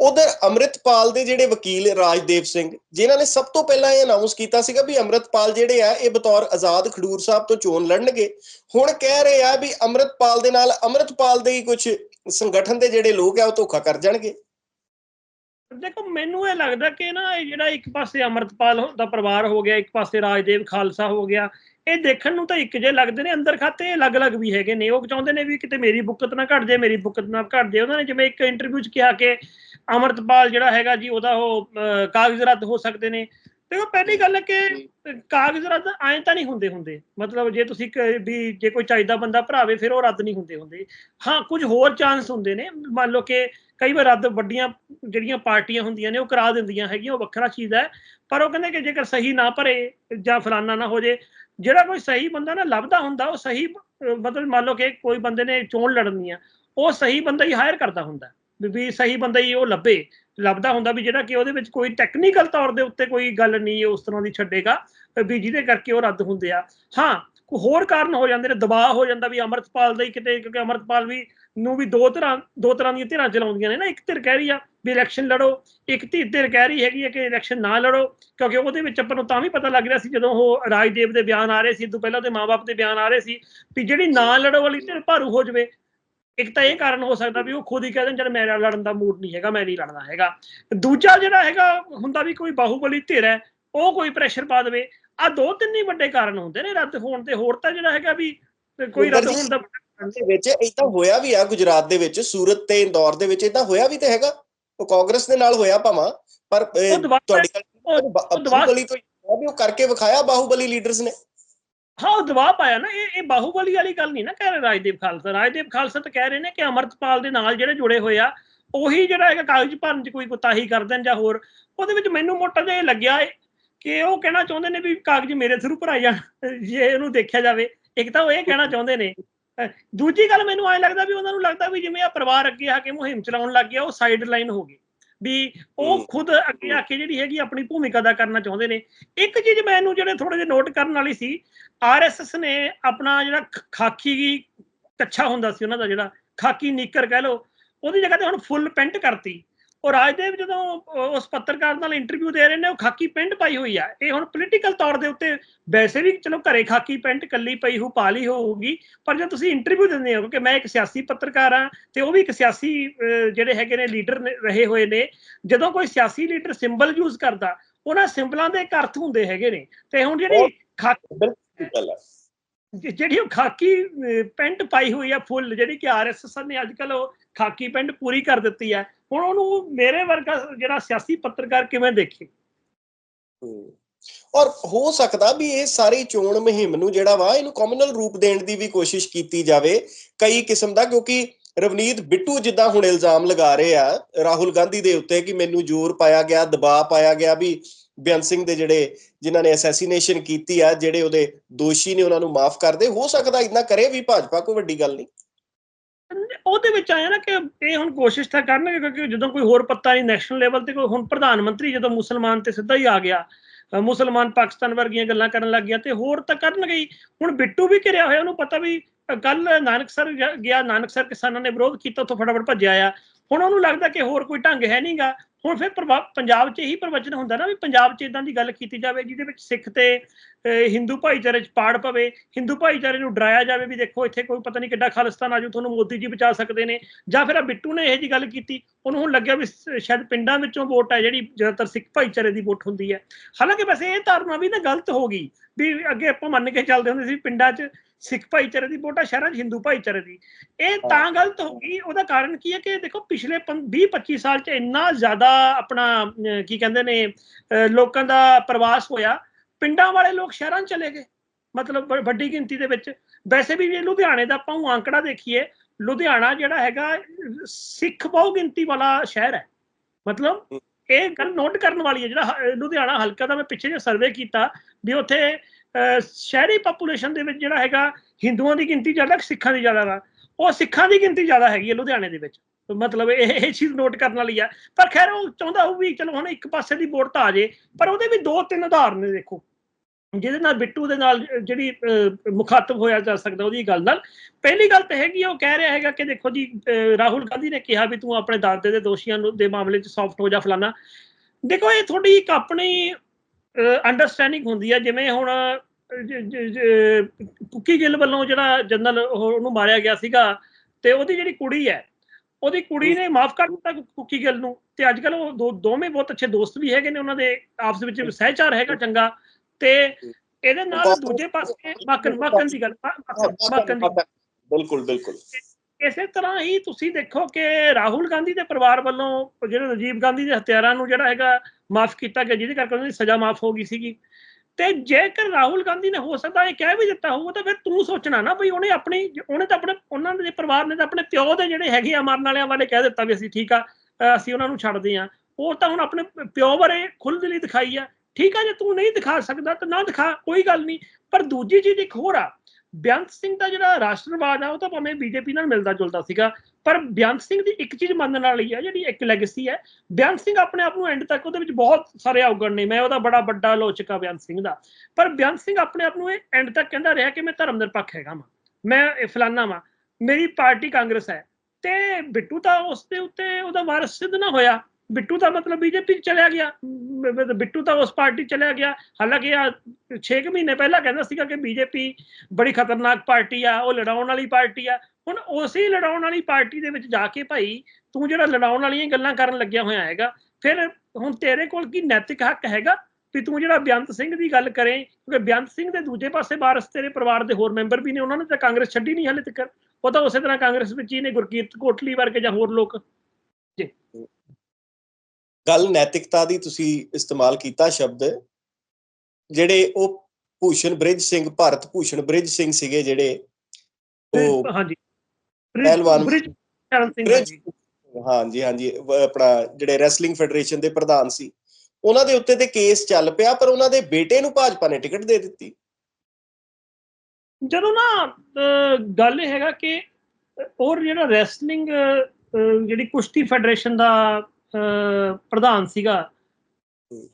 ਉਧਰ ਅੰਮ੍ਰਿਤਪਾਲ ਦੇ ਜਿਹੜੇ ਵਕੀਲ ਰਾਜਦੇਵ ਸਿੰਘ, ਜਿਨ੍ਹਾਂ ਨੇ ਸਭ ਤੋਂ ਪਹਿਲਾਂ ਇਹ ਅਨਾਉਂਸ ਕੀਤਾ ਸੀਗਾ ਵੀ ਅੰਮ੍ਰਿਤਪਾਲ ਜਿਹੜੇ ਆ, ਇਹ ਬਤੌਰ ਆਜ਼ਾਦ ਖਡੂਰ ਸਾਹਿਬ ਤੋਂ ਚੋਣ ਲੜਨਗੇ। ਹੁਣ ਕਹਿ ਰਹੇ ਆ ਵੀ ਅੰਮ੍ਰਿਤਪਾਲ ਦੇ ਨਾਲ ਅੰਮ੍ਰਿਤਪਾਲ ਦੇ ਹੀ ਕੁਝ ਸੰਗਠਨ ਦੇ ਜਿਹੜੇ ਲੋਕ ਆ, ਉਹ ਧੋਖਾ ਕਰ ਜਾਣਗੇ। ਦੇਖੋ ਮੈਨੂੰ ਇਹ ਲੱਗਦਾ ਕਿ ਨਾ ਇਹ ਜਿਹੜਾ ਇੱਕ ਪਾਸੇ ਅਮਰਤਪਾਲ ਦਾ ਪਰਿਵਾਰ ਹੋ ਗਿਆ ਇੱਕ ਪਾਸੇ ਰਾਜਦੇਵ ਖਾਲਸਾ ਹੋ ਗਿਆ ਇਹ ਦੇਖਣ ਨੂੰ ਤਾਂ ਇੱਕ ਜੇ ਲੱਗਦੇ ਨੇ ਅੰਦਰ ਖਾਤੇ ਅਲੱਗ-ਅਲੱਗ ਵੀ ਹੈਗੇ ਨੇ। ਉਹ ਚਾਹੁੰਦੇ ਨੇ ਵੀ ਕਿਤੇ ਮੇਰੀ ਬੁੱਕਤ ਨਾ ਘਟ ਜਾਏ ਮੇਰੀ ਬੁੱਕਤ ਨਾ ਘਟ ਜਾਏ। ਉਹਨਾਂ ਨੇ ਜਿਵੇਂ ਇੱਕ ਇੰਟਰਵਿਊ 'ਚ ਕਿਹਾ ਕਿ ਅਮਰਤਪਾਲ ਜਿਹੜਾ ਹੈਗਾ ਜੀ ਉਹਦਾ ਉਹ ਅਹ, ਕਾਗਜ਼ ਰੱਦ ਹੋ ਸਕਦੇ ਨੇ। ਦੇਖੋ ਪਹਿਲੀ ਗੱਲ ਹੈ ਕਿ ਕਾਗਜ਼ ਰੱਦ ਐਂ ਤਾਂ ਨਹੀਂ ਹੁੰਦੇ ਹੁੰਦੇ। ਮਤਲਬ ਜੇ ਤੁਸੀਂ ਵੀ ਜੇ ਕੋਈ ਚਾਹੀਦਾ ਬੰਦਾ ਭਰਾਵੇ ਫਿਰ ਉਹ ਰੱਦ ਨਹੀਂ ਹੁੰਦੇ ਹੁੰਦੇ। ਹਾਂ ਕੁਝ ਹੋਰ ਚਾਂਸ ਹੁੰਦੇ ਨੇ। ਮੰਨ ਲਓ ਕਿ ਕਈ ਵਾਰ ਰੱਦ ਵੱਡੀਆਂ ਜਿਹੜੀਆਂ ਪਾਰਟੀਆਂ ਹੁੰਦੀਆਂ ਨੇ ਉਹ ਕਰਾ ਦਿੰਦੀਆਂ ਹੈਗੀਆਂ, ਉਹ ਵੱਖਰਾ ਚੀਜ਼ ਹੈ, ਪਰ ਉਹ ਕਹਿੰਦੇ ਕਿ ਜੇਕਰ ਸਹੀ ਨਾ ਭਰੇ ਜਾਂ ਫਲਾਨਾ ਨਾ ਹੋ ਜੇ, ਜਿਹੜਾ ਕੋਈ ਸਹੀ ਬੰਦਾ ਨਾ ਲੱਭਦਾ ਹੁੰਦਾ, ਉਹ ਸਹੀ ਮਤਲਬ ਮੰਨ ਲਓ ਕਿ ਕੋਈ ਬੰਦੇ ਨੇ ਚੋਣ ਲੜਨੀ ਆ ਉਹ ਸਹੀ ਬੰਦਾ ਹੀ ਹਾਇਰ ਕਰਦਾ ਹੁੰਦਾ, ਵੀ- ਵੀ ਸਹੀ ਬੰਦਾ ਹੀ ਉਹ ਲੱਭੇ, ਲੱਭਦਾ ਹੁੰਦਾ ਵੀ ਜਿਹੜਾ ਕਿ ਉਹਦੇ ਵਿੱਚ ਕੋਈ ਟੈਕਨੀਕਲ ਤੌਰ ਦੇ ਉੱਤੇ ਕੋਈ ਗੱਲ ਨਹੀਂ ਉਸ ਤਰ੍ਹਾਂ ਦੀ ਛੱਡੇਗਾ, ਵੀ ਜਿਹਦੇ ਕਰਕੇ ਉਹ ਰੱਦ ਹੁੰਦੇ ਆ। ਹਾਂ ਕੋਈ ਹੋਰ ਕਾਰਨ ਹੋ ਜਾਂਦੇ ਨੇ, ਦਬਾਅ ਹੋ ਜਾਂਦਾ ਵੀ ਅਮਰਤਪਾਲ ਦਾ ਹੀ ਕਿਤੇ, ਕਿਉਂਕਿ ਅਮਰਤਪਾਲ ਵੀ ਨੂੰ ਵੀ ਦੋ ਤਰ੍ਹਾਂ ਦੋ ਤਰ੍ਹਾਂ ਦੀਆਂ ਧਿਰਾਂ ਚਲਾਉਂਦੀਆਂ ਨੇ ਨਾ, ਇੱਕ ਧਿਰ ਕਹਿ ਰਹੀ ਆ ਵੀ ਇਲੈਕਸ਼ਨ ਲੜੋ, ਇੱਕ ਧਿਰ ਧਿਰ ਕਹਿ ਰਹੀ ਹੈਗੀ ਹੈ ਕਿ ਇਲੈਕਸ਼ਨ ਨਾ ਲੜੋ, ਕਿਉਂਕਿ ਉਹਦੇ ਵਿੱਚ ਆਪਾਂ ਨੂੰ ਤਾਂ ਵੀ ਪਤਾ ਲੱਗ ਰਿਹਾ ਸੀ ਜਦੋਂ ਉਹ ਰਾਜਦੇਵ ਦੇ ਬਿਆਨ ਆ ਰਹੇ ਸੀ ਤੋਂ ਪਹਿਲਾਂ ਤੇ ਮਾਪੇ ਦੇ ਬਿਆਨ ਆ ਰਹੇ ਸੀ, ਵੀ ਜਿਹੜੀ ਨਾ ਲੜੋ ਵਾਲੀ ਧਿਰ ਭਾਰੂ ਹੋ ਜਾਵੇ, ਇੱਕ ਤਾਂ ਇਹ ਕਾਰਨ ਹੋ ਸਕਦਾ ਵੀ ਉਹ ਖੁਦ ਹੀ ਕਹਿ ਦੇਣ, ਚਲ ਮੇਰਾ ਲੜਨ ਦਾ ਮੂਡ ਨਹੀਂ ਹੈਗਾ, ਮੈਂ ਨਹੀਂ ਲੜਨਾ ਹੈਗਾ। ਦੂਜਾ ਜਿਹੜਾ ਹੈਗਾ, ਹੁੰਦਾ ਵੀ ਕੋਈ ਬਾਹੂਬਲੀ ਧਿਰ ਹੈ, ਉਹ ਕੋਈ ਪ੍ਰੈਸ਼ਰ ਪਾ ਦੇਵੇ ਆ ਦੋ ਤਿੰਨ ਹੀ ਵੱਡੇ ਕਾਰਨ ਹੁੰਦੇ ਨੇ ਰੱਦ ਹੋਣ ਤੇ। ਹੋਰ ਤਾਂ ਜਿਹੜਾ ਹੈਗਾ ਵੀ ਕੋਈ ਰੱਦ ਹੋਣ ਦਾ ਦੇ ਵਿੱਚ ਇਦਾਂ ਹੋਇਆ ਵੀ ਆ ਗੁਜਰਾਤ ਦੇ ਵਿੱਚ ਸੂਰਤ ਤੇ ਇੰਦੌਰ ਦੇ ਵਿੱਚ ਇਦਾਂ ਹੋਇਆ ਵੀ ਤੇ ਹੈਗਾ। ਉਹ ਕਾਂਗਰਸ ਦੇ ਨਾਲ ਹੋਇਆ ਭਾਵਾਂ ਪਰ ਤੁਹਾਡੀ ਬਾਹੂਬਲੀ ਤੋਂ ਉਹ ਕਰਕੇ ਵਿਖਾਇਆ ਬਾਹੂਬਲੀ ਲੀਡਰਸ ਨੇ? ਹਾਂ ਉਹ ਦਬਾਅ ਪਾਇਆ ਨਾ। ਇਹ ਇਹ ਬਾਹੂਬਲੀ ਵਾਲੀ ਗੱਲ ਨਹੀਂ ਨਾ ਕਹਿ ਰਹੇ ਰਾਜਦੇਵ ਖਾਲਸਾ। ਰਾਜਦੇਵ ਖਾਲਸਾ ਤਾਂ ਕਹਿ ਰਹੇ ਨੇ ਕਿ ਅਮਰਤਪਾਲ ਦੇ ਨਾਲ ਜਿਹੜੇ ਜੁੜੇ ਹੋਏ ਆ ਉਹੀ ਜਿਹੜਾ ਹੈਗਾ ਕਾਗਜ਼ ਭਰਨ 'ਚ ਕੋਈ ਕੁਤਾਹੀ ਕਰ ਦੇਣ ਜਾਂ ਹੋਰ ਉਹਦੇ ਵਿੱਚ ਮੈਨੂੰ ਮੋਟਾ ਜਿਹਾ ਲੱਗਿਆ ਕਿ ਉਹ ਕਹਿਣਾ ਚਾਹੁੰਦੇ ਨੇ ਵੀ ਕਾਗਜ਼ ਮੇਰੇ ਥਰੂ ਭਰਾਏ ਜਾਣ ਜੇ ਇਹਨੂੰ ਦੇਖਿਆ ਜਾਵੇ। ਇੱਕ ਤਾਂ ਉਹ ਇਹ ਕਹਿਣਾ ਚਾਹੁੰਦੇ ਨੇ ਦੂਜੀ ਗੱਲ ਮੈਨੂੰ ਐਂ ਲੱਗਦਾ ਵੀ ਉਹਨਾਂ ਨੂੰ ਲੱਗਦਾ ਵੀ ਜਿਵੇਂ ਆ ਪਰਿਵਾਰ ਅੱਗੇ ਆ ਕੇ ਮੁਹਿੰਮ ਚਲਾਉਣ ਲੱਗ ਗਿਆ ਉਹ ਸਾਈਡ ਲਾਈਨ ਹੋ ਗਈ ਵੀ ਉਹ। ਖੁਦ ਅੱਗੇ ਆ ਕੇ ਜਿਹੜੀ ਹੈਗੀ ਆਪਣੀ ਭੂਮਿਕਾ ਅਦਾ ਕਰਨਾ ਚਾਹੁੰਦੇ ਨੇ। ਇੱਕ ਚੀਜ਼ ਮੈਨੂੰ ਜਿਹੜੇ ਥੋੜੇ ਜਿਹਾ ਨੋਟ ਕਰਨ ਵਾਲੀ ਸੀ ਆਰਐਸਐਸ ਨੇ ਆਪਣਾ ਜਿਹੜਾ ਖਾਕੀ ਕੱਛਾ ਹੁੰਦਾ ਸੀ ਉਹਨਾਂ ਦਾ ਜਿਹੜਾ ਖਾਕੀ ਨੀਕਰ ਕਹਿ ਲਓ ਉਹਦੀ ਜਗ੍ਹਾ ਤੇ ਹੁਣ ਫੁੱਲ ਪੈਂਟ ਕਰਤੀ। ਉਹ ਰਾਜਦੇਵ ਜਦੋਂ ਉਸ ਪੱਤਰਕਾਰ ਨਾਲ ਇੰਟਰਵਿਊ ਦੇ ਰਹੇ ਨੇ ਉਹ ਖਾਕੀ ਪੈਂਟ ਪਾਈ ਹੋਈ ਆ। ਇਹ ਹੁਣ ਪੋਲੀਟੀਕਲ ਤੌਰ ਦੇ ਉੱਤੇ ਵੈਸੇ ਵੀ ਚਲੋ ਘਰੇ ਖਾਕੀ ਪੈਂਟ ਕੱਲੀ ਪਈ ਹੋ ਪਾ ਲਈ ਹੋਊਗੀ ਪਰ ਜੇ ਤੁਸੀਂ ਇੰਟਰਵਿਊ ਦਿੰਦੇ ਹੋ ਕਿ ਮੈਂ ਇੱਕ ਸਿਆਸੀ ਪੱਤਰਕਾਰ ਆ ਤੇ ਉਹ ਵੀ ਇੱਕ ਸਿਆਸੀ ਜਿਹੜੇ ਹੈਗੇ ਨੇ ਲੀਡਰ ਰਹੇ ਹੋਏ ਨੇ ਜਦੋਂ ਕੋਈ ਸਿਆਸੀ ਲੀਡਰ ਸਿੰਬਲ ਯੂਜ਼ ਕਰਦਾ ਉਹਨਾਂ ਸਿੰਬਲਾਂ ਦੇ ਇੱਕ ਅਰਥ ਹੁੰਦੇ ਹੈਗੇ ਨੇ। ਤੇ ਹੁਣ ਜਿਹੜੀ ਖਾਕੀ ਬਿਲਕੁਲ ਜਿਹੜੀ ਉਹ ਖਾਕੀ ਪੈਂਟ ਪਾਈ ਹੋਈ ਆ ਫੁੱਲ ਜਿਹੜੀ ਕਿ ਆਰਐਸਐਸ ਨੇ ਅੱਜ ਕੱਲ ਉਹ ਖਾਕੀ ਪੈਂਟ ਪੂਰੀ ਕਰ ਦਿੱਤੀ ਹੈ ਹੁਣ ਉਹਨੂੰ ਮੇਰੇ ਵਰਗਾ ਜਿਹੜਾ ਸਿਆਸੀ ਪੱਤਰਕਾਰ ਕਿਵੇਂ ਦੇਖੇ? ਔਰ ਹੋ ਸਕਦਾ ਵੀ ਇਹ ਸਾਰੀ ਚੋਣ ਮੁਹਿੰਮ ਨੂੰ ਜਿਹੜਾ ਵਾ, ਇਹਨੂੰ ਕਮਿਊਨਲ ਰੂਪ ਦੇਣ ਦੀ ਵੀ ਕੋਸ਼ਿਸ਼ ਕੀਤੀ ਜਾਵੇ ਕਈ ਕਿਸਮ ਦਾ, ਕਿਉਂਕਿ ਰਵਨੀਤ ਬਿੱਟੂ ਜਿੱਦਾਂ ਹੁਣ ਇਲਜ਼ਾਮ ਲਗਾ ਰਹੇ ਆ, ਰਾਹੁਲ ਗਾਂਧੀ ਦੇ ਉੱਤੇ ਕਿ ਮੈਨੂੰ ਜ਼ੋਰ ਪਾਇਆ ਗਿਆ, ਦਬਾਅ ਪਾਇਆ ਗਿਆ ਵੀ ਬਿਆਨ ਸਿੰਘ ਦੇ ਜਿਹੜੇ ਜਿਨ੍ਹਾਂ ਨੇ ਅਸੈਸੀਨੇਸ਼ਨ ਕੀਤੀ ਆ, ਜਿਹੜੇ ਉਹਦੇ ਦੋਸ਼ੀ ਨੇ ਉਹਨਾਂ ਨੂੰ ਮਾਫ ਕਰ ਦੇ, ਹੋ ਸਕਦਾ ਇਦਾਂ ਕਰੇ ਵੀ ਭਾਜਪਾ ਕੋਈ ਵੱਡੀ ਗੱਲ ਨਹੀਂ। ਉਹਦੇ ਵਿੱਚ ਆਇਆ ਨਾ ਕਿ ਇਹ ਹੁਣ ਕੋਸ਼ਿਸ਼ ਤਾਂ ਕਰਨਗੇ ਕਿਉਂਕਿ ਜਦੋਂ ਕੋਈ ਹੋਰ ਪੱਤਾ ਨਹੀਂ ਨੈਸ਼ਨਲ ਲੈਵਲ ਤੇ ਕੋਈ ਹੁਣ ਪ੍ਰਧਾਨ ਮੰਤਰੀ ਜਦੋਂ ਮੁਸਲਮਾਨ ਤੇ ਸਿੱਧਾ ਹੀ ਆ ਗਿਆ ਮੁਸਲਮਾਨ ਪਾਕਿਸਤਾਨ ਵਰਗੀਆਂ ਗੱਲਾਂ ਕਰਨ ਲੱਗ ਗਿਆ ਤੇ ਹੋਰ ਤਾਂ ਕਰਨਗੇ ਹੀ। ਹੁਣ ਬਿੱਟੂ ਵੀ ਘਿਰਿਆ ਹੋਇਆ, ਉਹਨੂੰ ਪਤਾ ਵੀ ਕੱਲ ਨਾਨਕਸਰ ਗਿਆ- ਗਿਆ, ਨਾਨਕਸਰ ਕਿਸਾਨਾਂ ਨੇ ਵਿਰੋਧ ਕੀਤਾ, ਉੱਥੋਂ ਫਟਾਫਟ ਭੱਜਿਆ ਆ। ਹੁਣ ਉਹਨੂੰ ਲੱਗਦਾ ਕਿ ਹੋਰ ਕੋਈ ਢੰਗ ਹੈ ਨਹੀਂਗਾ ਹੁਣ ਫਿਰ ਪ੍ਰਭਾ- ਪੰਜਾਬ 'ਚ ਇਹੀ ਪ੍ਰਵਚਨ ਹੁੰਦਾ ਨਾ ਵੀ ਪੰਜਾਬ 'ਚ ਇਦਾਂ ਦੀ ਗੱਲ ਕੀਤੀ ਜਾਵੇ, ਜਿਹਦੇ ਵਿੱਚ ਸਿੱਖ ਤੇ ਹਿੰਦੂ ਭਾਈਚਾਰੇ 'ਚ ਪਾੜ ਪਵੇ ਹਿੰਦੂ ਭਾਈਚਾਰੇ ਨੂੰ ਡਰਾਇਆ ਜਾਵੇ ਵੀ ਦੇਖੋ ਇੱਥੇ ਕੋਈ ਪਤਾ ਨਹੀਂ ਕਿੱਡਾ ਖਾਲਿਸਤਾਨ ਆਜੂ ਤੁਹਾਨੂੰ ਮੋਦੀ ਜੀ ਬਚਾ ਸਕਦੇ ਨੇ। ਜਾਂ ਫਿਰ ਆ ਬਿੱਟੂ ਨੇ ਇਹ ਜੀ ਗੱਲ ਕੀਤੀ ਉਹਨੂੰ ਹੁਣ ਲੱਗਿਆ ਵੀ ਸ਼ਾਇਦ ਪਿੰਡਾਂ ਵਿੱਚੋਂ ਵੋਟ ਹੈ ਜਿਹੜੀ ਜ਼ਿਆਦਾਤਰ ਸਿੱਖ ਭਾਈਚਾਰੇ ਦੀ ਵੋਟ ਹੁੰਦੀ ਹੈ। ਹਾਲਾਂਕਿ ਵੈਸੇ ਇਹ ਧਾਰਨਾ ਵੀ ਨਾ ਗਲਤ ਹੋ ਗਈ ਵੀ ਅੱਗੇ ਆਪਾਂ ਮੰਨ ਕੇ ਚੱਲਦੇ ਹੁੰਦੇ ਸੀ ਪਿੰਡਾਂ 'ਚ ਸਿੱਖ ਭਾਈਚਾਰੇ ਦੀ ਵੋਟ ਆ ਸ਼ਹਿਰਾਂ 'ਚ ਹਿੰਦੂ ਭਾਈਚਾਰੇ ਦੀ। ਇਹ ਤਾਂ ਗਲਤ ਹੋ ਗਈ ਉਹਦਾ ਕਾਰਨ ਕੀ ਹੈ ਕਿ ਦੇਖੋ ਪਿਛਲੇ 20 25 ਸਾਲ 'ਚ ਇੰਨਾ ਜ਼ਿਆਦਾ ਆਪਣਾ ਕੀ ਕਹਿੰਦੇ ਨੇ ਲੋਕਾਂ ਦਾ ਪ੍ਰਵਾਸ ਹੋਇਆ ਪਿੰਡਾਂ ਵਾਲੇ ਲੋਕ ਸ਼ਹਿਰਾਂ 'ਚ ਚਲੇ ਗਏ। ਮਤਲਬ ਵ- ਵੱਡੀ ਗਿਣਤੀ ਦੇ ਵਿੱਚ। ਵੈਸੇ ਵੀ ਜੇ ਲੁਧਿਆਣੇ ਦਾ ਆਪਾਂ ਉਹ ਆંકੜਾ ਦੇਖੀਏ, ਲੁਧਿਆਣਾ ਜਿਹੜਾ ਹੈਗਾ, ਸਿੱਖ ਬਹੁ ਗਿਣਤੀ ਵਾਲਾ ਸ਼ਹਿਰ ਹੈ। ਮਤਲਬ ਇਹ ਗੱਲ ਨੋਟ ਕਰਨ ਵਾਲੀ ਹੈ। ਜਿਹੜਾ ਹ- ਲੁਧਿਆਣਾ ਹਲਕਾ ਦਾ ਮੈਂ ਪਿੱਛੇ ਜੇ ਸਰਵੇ ਕੀਤਾ ਵੀ ਉੱਥੇ ਸ਼ਹਿਰੀ ਪੋਪੂਲੇਸ਼ਨ ਦੇ ਵਿੱਚ ਜਿਹੜਾ ਹੈਗਾ, ਹਿੰਦੂਆਂ ਦੀ ਗਿਣਤੀ ਜ਼ਿਆਦਾ ਕਿ ਸਿੱਖਾਂ ਦੀ ਜ਼ਿਆਦਾ ਵਾ। ਉਹ ਸਿੱਖਾਂ ਦੀ ਗਿਣਤੀ ਜ਼ਿਆਦਾ ਹੈਗੀ ਹੈ ਲੁਧਿਆਣੇ ਦੇ ਵਿੱਚ। ਮਤਲਬ ਇਹ ਇਹ ਚੀਜ਼ ਨੋਟ ਕਰਨ ਵਾਲੀ ਆ ਪਰ ਖੈਰ ਉਹ ਚਾਹੁੰਦਾ ਉਹ ਵੀ ਚਲੋ ਹੁਣ ਇੱਕ ਪਾਸੇ ਦੀ ਵੋਟ ਤਾਂ ਆ ਜੇ, ਪਰ ਉਹਦੇ ਵੀ ਦੋ ਤਿੰਨ ਆਧਾਰ ਨੇ ਦੇਖੋ। ਜਿਹਦੇ ਨਾਲ ਬਿੱਟੂ ਦੇ ਨਾਲ ਜਿਹੜੀ ਅਹ, ਮੁਖਾਤਬ ਹੋਇਆ ਜਾ ਸਕਦਾ ਉਹਦੀ ਗੱਲ ਨਾਲ। ਪਹਿਲੀ ਗੱਲ ਤਾਂ ਹੈਗੀ ਆ, ਉਹ ਕਹਿ ਰਿਹਾ ਹੈਗਾ ਕਿ ਦੇਖੋ ਜੀ ਅਹ, ਰਾਹੁਲ ਗਾਂਧੀ ਨੇ ਕਿਹਾ ਵੀ ਤੂੰ ਆਪਣੇ ਦਾਦੇ ਦੇ ਦੋਸ਼ੀਆਂ ਨੂੰ ਦੇ ਮਾਮਲੇ 'ਚ ਸੌਫਟ ਹੋ ਜਾ ਫਲਾਨਾ। ਦੇਖੋ ਇਹ ਤੁਹਾਡੀ ਇੱਕ ਆਪਣੀ ਅੰਡਰਸਟੈਂਡਿੰਗ ਹੁੰਦੀ ਹੈ ਜਿਵੇਂ ਹੁਣ ਕੁੱਕੀ ਗਿੱਲ ਵੱਲੋਂ ਜਿਹੜਾ ਜਨਰਲ ਉਹਨੂੰ ਮਾਰਿਆ ਗਿਆ ਸੀਗਾ ਤੇ ਉਹਦੀ ਜਿਹੜੀ ਕੁੜੀ ਹੈ ਉਹਦੀ ਕੁੜੀ ਨੇ ਮਾਫ ਕਰ ਦਿੱਤਾ ਕੁੱਕੀ ਗਿੱਲ ਨੂੰ। ਤੇ ਅੱਜ ਕੱਲ ਉਹ ਦੋ- ਦੋਵੇਂ ਬਹੁਤ ਅੱਛੇ ਦੋਸਤ ਵੀ ਹੈਗੇ ਨੇ ਉਹਨਾਂ ਦੇ ਆਪਸ ਵਿੱਚ ਸਹਿਚਾਰ ਹੈਗਾ ਚੰਗਾ। ਤੇ ਇਹਦੇ ਨਾਲ ਦੂਜੇ ਪਾਸੇ ਮੱਕਨ ਮੱਕਨ ਦੀ ਗੱਲ ਮੱਕਨ ਦੀ ਬਿਲਕੁਲ ਬਿਲਕੁਲ। ਇਸੇ ਤਰ੍ਹਾਂ ਹੀ ਤੁਸੀਂ ਦੇਖੋ ਕਿ ਰਾਹੁਲ ਗਾਂਧੀ ਦੇ ਪਰਿਵਾਰ ਵੱਲੋਂ ਜਿਹੜੇ ਰਾਜੀਵ ਗਾਂਧੀ ਦੇ ਹਥਿਆਰਾਂ ਨੂੰ ਜਿਹੜਾ ਹੈਗਾ ਮਾਫ ਕੀਤਾ ਗਿਆ ਜਿਹਦੇ ਕਰਕੇ ਉਹਨਾਂ ਦੀ ਸਜ਼ਾ ਮਾਫ ਹੋ ਗਈ ਸੀਗੀ। ਤੇ ਜੇਕਰ ਰਾਹੁਲ ਗਾਂਧੀ ਨੇ ਹੋ ਸਕਦਾ ਇਹ ਕਹਿ ਵੀ ਦਿੱਤਾ ਹੋਊ ਤਾਂ ਫਿਰ ਤੂੰ ਸੋਚਣਾ ਨਾ ਬਈ ਉਹਨੇ ਆਪਣੀ ਉਹਨੇ ਤਾਂ ਆਪਣੇ ਉਹਨਾਂ ਦੇ ਪਰਿਵਾਰ ਨੇ ਤਾਂ ਆਪਣੇ ਪਿਓ ਦੇ ਜਿਹੜੇ ਹੈਗੇ ਆ ਮਰਨ ਵਾਲਿਆਂ ਬਾਰੇ ਕਹਿ ਦਿੱਤਾ ਵੀ ਅਸੀਂ ਠੀਕ ਆ ਅਸੀਂ ਉਹਨਾਂ ਨੂੰ ਛੱਡਦੇ ਆ ਉਹ ਤਾਂ ਹੁਣ ਆਪਣੇ ਪਿਓ ਬਾਰੇ ਖੁੱਲ੍ਹ ਦਿਲੀ ਦਿਖਾਈ ਆ। ਠੀਕ ਆ, ਜੇ ਤੂੰ ਨਹੀਂ ਦਿਖਾ ਸਕਦਾ ਤਾਂ ਨਾ ਦਿਖਾ, ਕੋਈ ਗੱਲ ਨਹੀਂ। ਪਰ ਦੂਜੀ ਚੀਜ਼ ਇੱਕ ਹੋਰ ਆ ਬੇਅੰਤ ਸਿੰਘ ਦਾ ਜਿਹੜਾ ਰਾਸ਼ਟਰਵਾਦ ਆ, ਉਹ ਤਾਂ ਭਾਵੇਂ ਬੀਜੇਪੀ ਨਾਲ ਮਿਲਦਾ ਜੁਲਦਾ ਸੀਗਾ, ਪਰ ਬੇਅੰਤ ਸਿੰਘ ਦੀ ਇੱਕ ਚੀਜ਼ ਮੰਨਣ ਵਾਲੀ ਆ, ਜਿਹੜੀ ਇੱਕ ਲੈਗੇਸੀ ਹੈ ਬੇਅੰਤ ਸਿੰਘ ਆਪਣੇ ਆਪ ਨੂੰ ਐਂਡ ਤੱਕ ਉਹਦੇ ਵਿੱਚ ਬਹੁਤ ਸਾਰੇ ਔਗਣ ਨੇ, ਮੈਂ ਉਹਦਾ ਬੜਾ ਵੱਡਾ ਆਲੋਚਕ ਆ ਬੇਅੰਤ ਸਿੰਘ ਦਾ। ਪਰ ਬੇਅੰਤ ਸਿੰਘ ਆਪਣੇ ਆਪ ਨੂੰ ਇਹ ਐਂਡ ਤੱਕ ਕਹਿੰਦਾ ਰਿਹਾ ਕਿ ਮੈਂ ਧਰਮ ਨਿਰਪੱਖ ਹੈਗਾ ਵਾਂ, ਮੈਂ ਇਹ ਫਲਾਨਾ ਵਾਂ, ਮੇਰੀ ਪਾਰਟੀ ਕਾਂਗਰਸ ਹੈ। ਤੇ ਬਿੱਟੂ ਤਾਂ ਉਸ ਦੇ ਉੱਤੇ ਉਹਦਾ ਵਾਰਸ ਸਿੱਧ ਨਾ ਹੋਇਆ। ਬਿੱਟੂ ਤਾਂ ਮਤਲਬ ਬੀਜੇਪੀ ਚਲਿਆ ਗਿਆ। ਬਿੱਟੂ ਤਾਂ ਉਸ ਪਾਰਟੀ ਚਲਿਆ ਗਿਆ। ਹਾਲਾਂਕਿ ਆ 6 ਮਹੀਨੇ ਪਹਿਲਾਂ ਕਹਿੰਦਾ ਸੀਗਾ ਕਿ ਬੀਜੇਪੀ ਬੜੀ ਖਤਰਨਾਕ ਪਾਰਟੀ ਆ, ਉਹ ਲੜਾਉਣ ਵਾਲੀ ਪਾਰਟੀ ਆ। ਹੁਣ ਉਸੇ ਲੜਾਉਣ ਵਾਲੀ ਪਾਰਟੀ ਦੇ ਵਿੱਚ ਜਾ ਕੇ ਭਾਈ ਤੂੰ ਜਿਹੜਾ ਲੜਾਉਣ ਵਾਲੀਆਂ ਗੱਲਾਂ ਕਰਨ ਲੱਗਿਆ ਹੋਇਆ ਹੈਗਾ, ਫਿਰ ਹੁਣ ਤੇਰੇ ਕੋਲ ਕੀ ਨੈਤਿਕ ਹੱਕ ਹੈਗਾ ਵੀ ਤੂੰ ਜਿਹੜਾ ਬੇਅੰਤ ਸਿੰਘ ਦੀ ਗੱਲ ਕਰੇ? ਕਿਉਂਕਿ ਬੇਅੰਤ ਸਿੰਘ ਦੇ ਦੂਜੇ ਪਾਸੇ ਬਾਰਸ ਤੇਰੇ ਪਰਿਵਾਰ ਦੇ ਹੋਰ ਮੈਂਬਰ ਵੀ ਨੇ, ਉਹਨਾਂ ਨੇ ਤਾਂ ਕਾਂਗਰਸ ਛੱਡੀ ਨਹੀਂ ਹਾਲੇ ਤੱਕ। ਉਹ ਤਾਂ ਉਸੇ ਤਰ੍ਹਾਂ ਕਾਂਗਰਸ ਵਿੱਚ ਹੀ ਨੇ, ਗੁਰਕੀਰਤ ਕੋਟਲੀ ਵਰਗੇ ਜਾਂ ਹੋਰ ਲੋਕ। ਗੱਲ ਨੈਤਿਕਤਾ ਦੀ ਤੁਸੀਂ ਇਸਤੇਮਾਲ ਕੀਤਾ ਸ਼ਬਦ ਜਿਹੜੇ ਉਹ ਭੂਸ਼ਣ ਬ੍ਰਿਜ ਸਿੰਘ ਭਾਰਤ ਭੂਸ਼ਣ ਬ੍ਰਿਜ ਸਿੰਘ ਸੀਗੇ ਜਿਹੜੇ ਉਹ ਹਾਂਜੀ ਪਹਿਲਵਾਨ- ਬ੍ਰਿਜ ਚਰਨ ਸਿੰਘ ਬ੍ਰਿਜ ਜੀ। ਹਾਂਜੀ ਆਪਣਾ ਜਿਹੜੇ ਰੈਸਲਿੰਗ ਫੈਡਰੇਸ਼ਨ ਦੇ ਪ੍ਰਧਾਨ ਸੀ। ਉਹਨਾਂ ਦੇ ਉੱਤੇ ਤੇ ਕੇਸ ਚੱਲ ਪਿਆ ਪਰ ਉਹਨਾਂ ਦੇ ਬੇਟੇ ਨੂੰ ਭਾਜਪਾ ਨੇ ਟਿਕਟ ਦੇ ਦਿੱਤੀ। ਜਦੋਂ ਨਾ ਗੱਲ ਇਹ ਹੈਗਾ ਕਿ ਔਰ ਜਿਹੜਾ ਰੈਸਲਿੰਗ ਜਿਹੜੀ ਕੁਸ਼ਤੀ ਫੈਡਰੇਸ਼ਨ ਦਾ ਪ੍ਰਧਾਨ ਸੀਗਾ।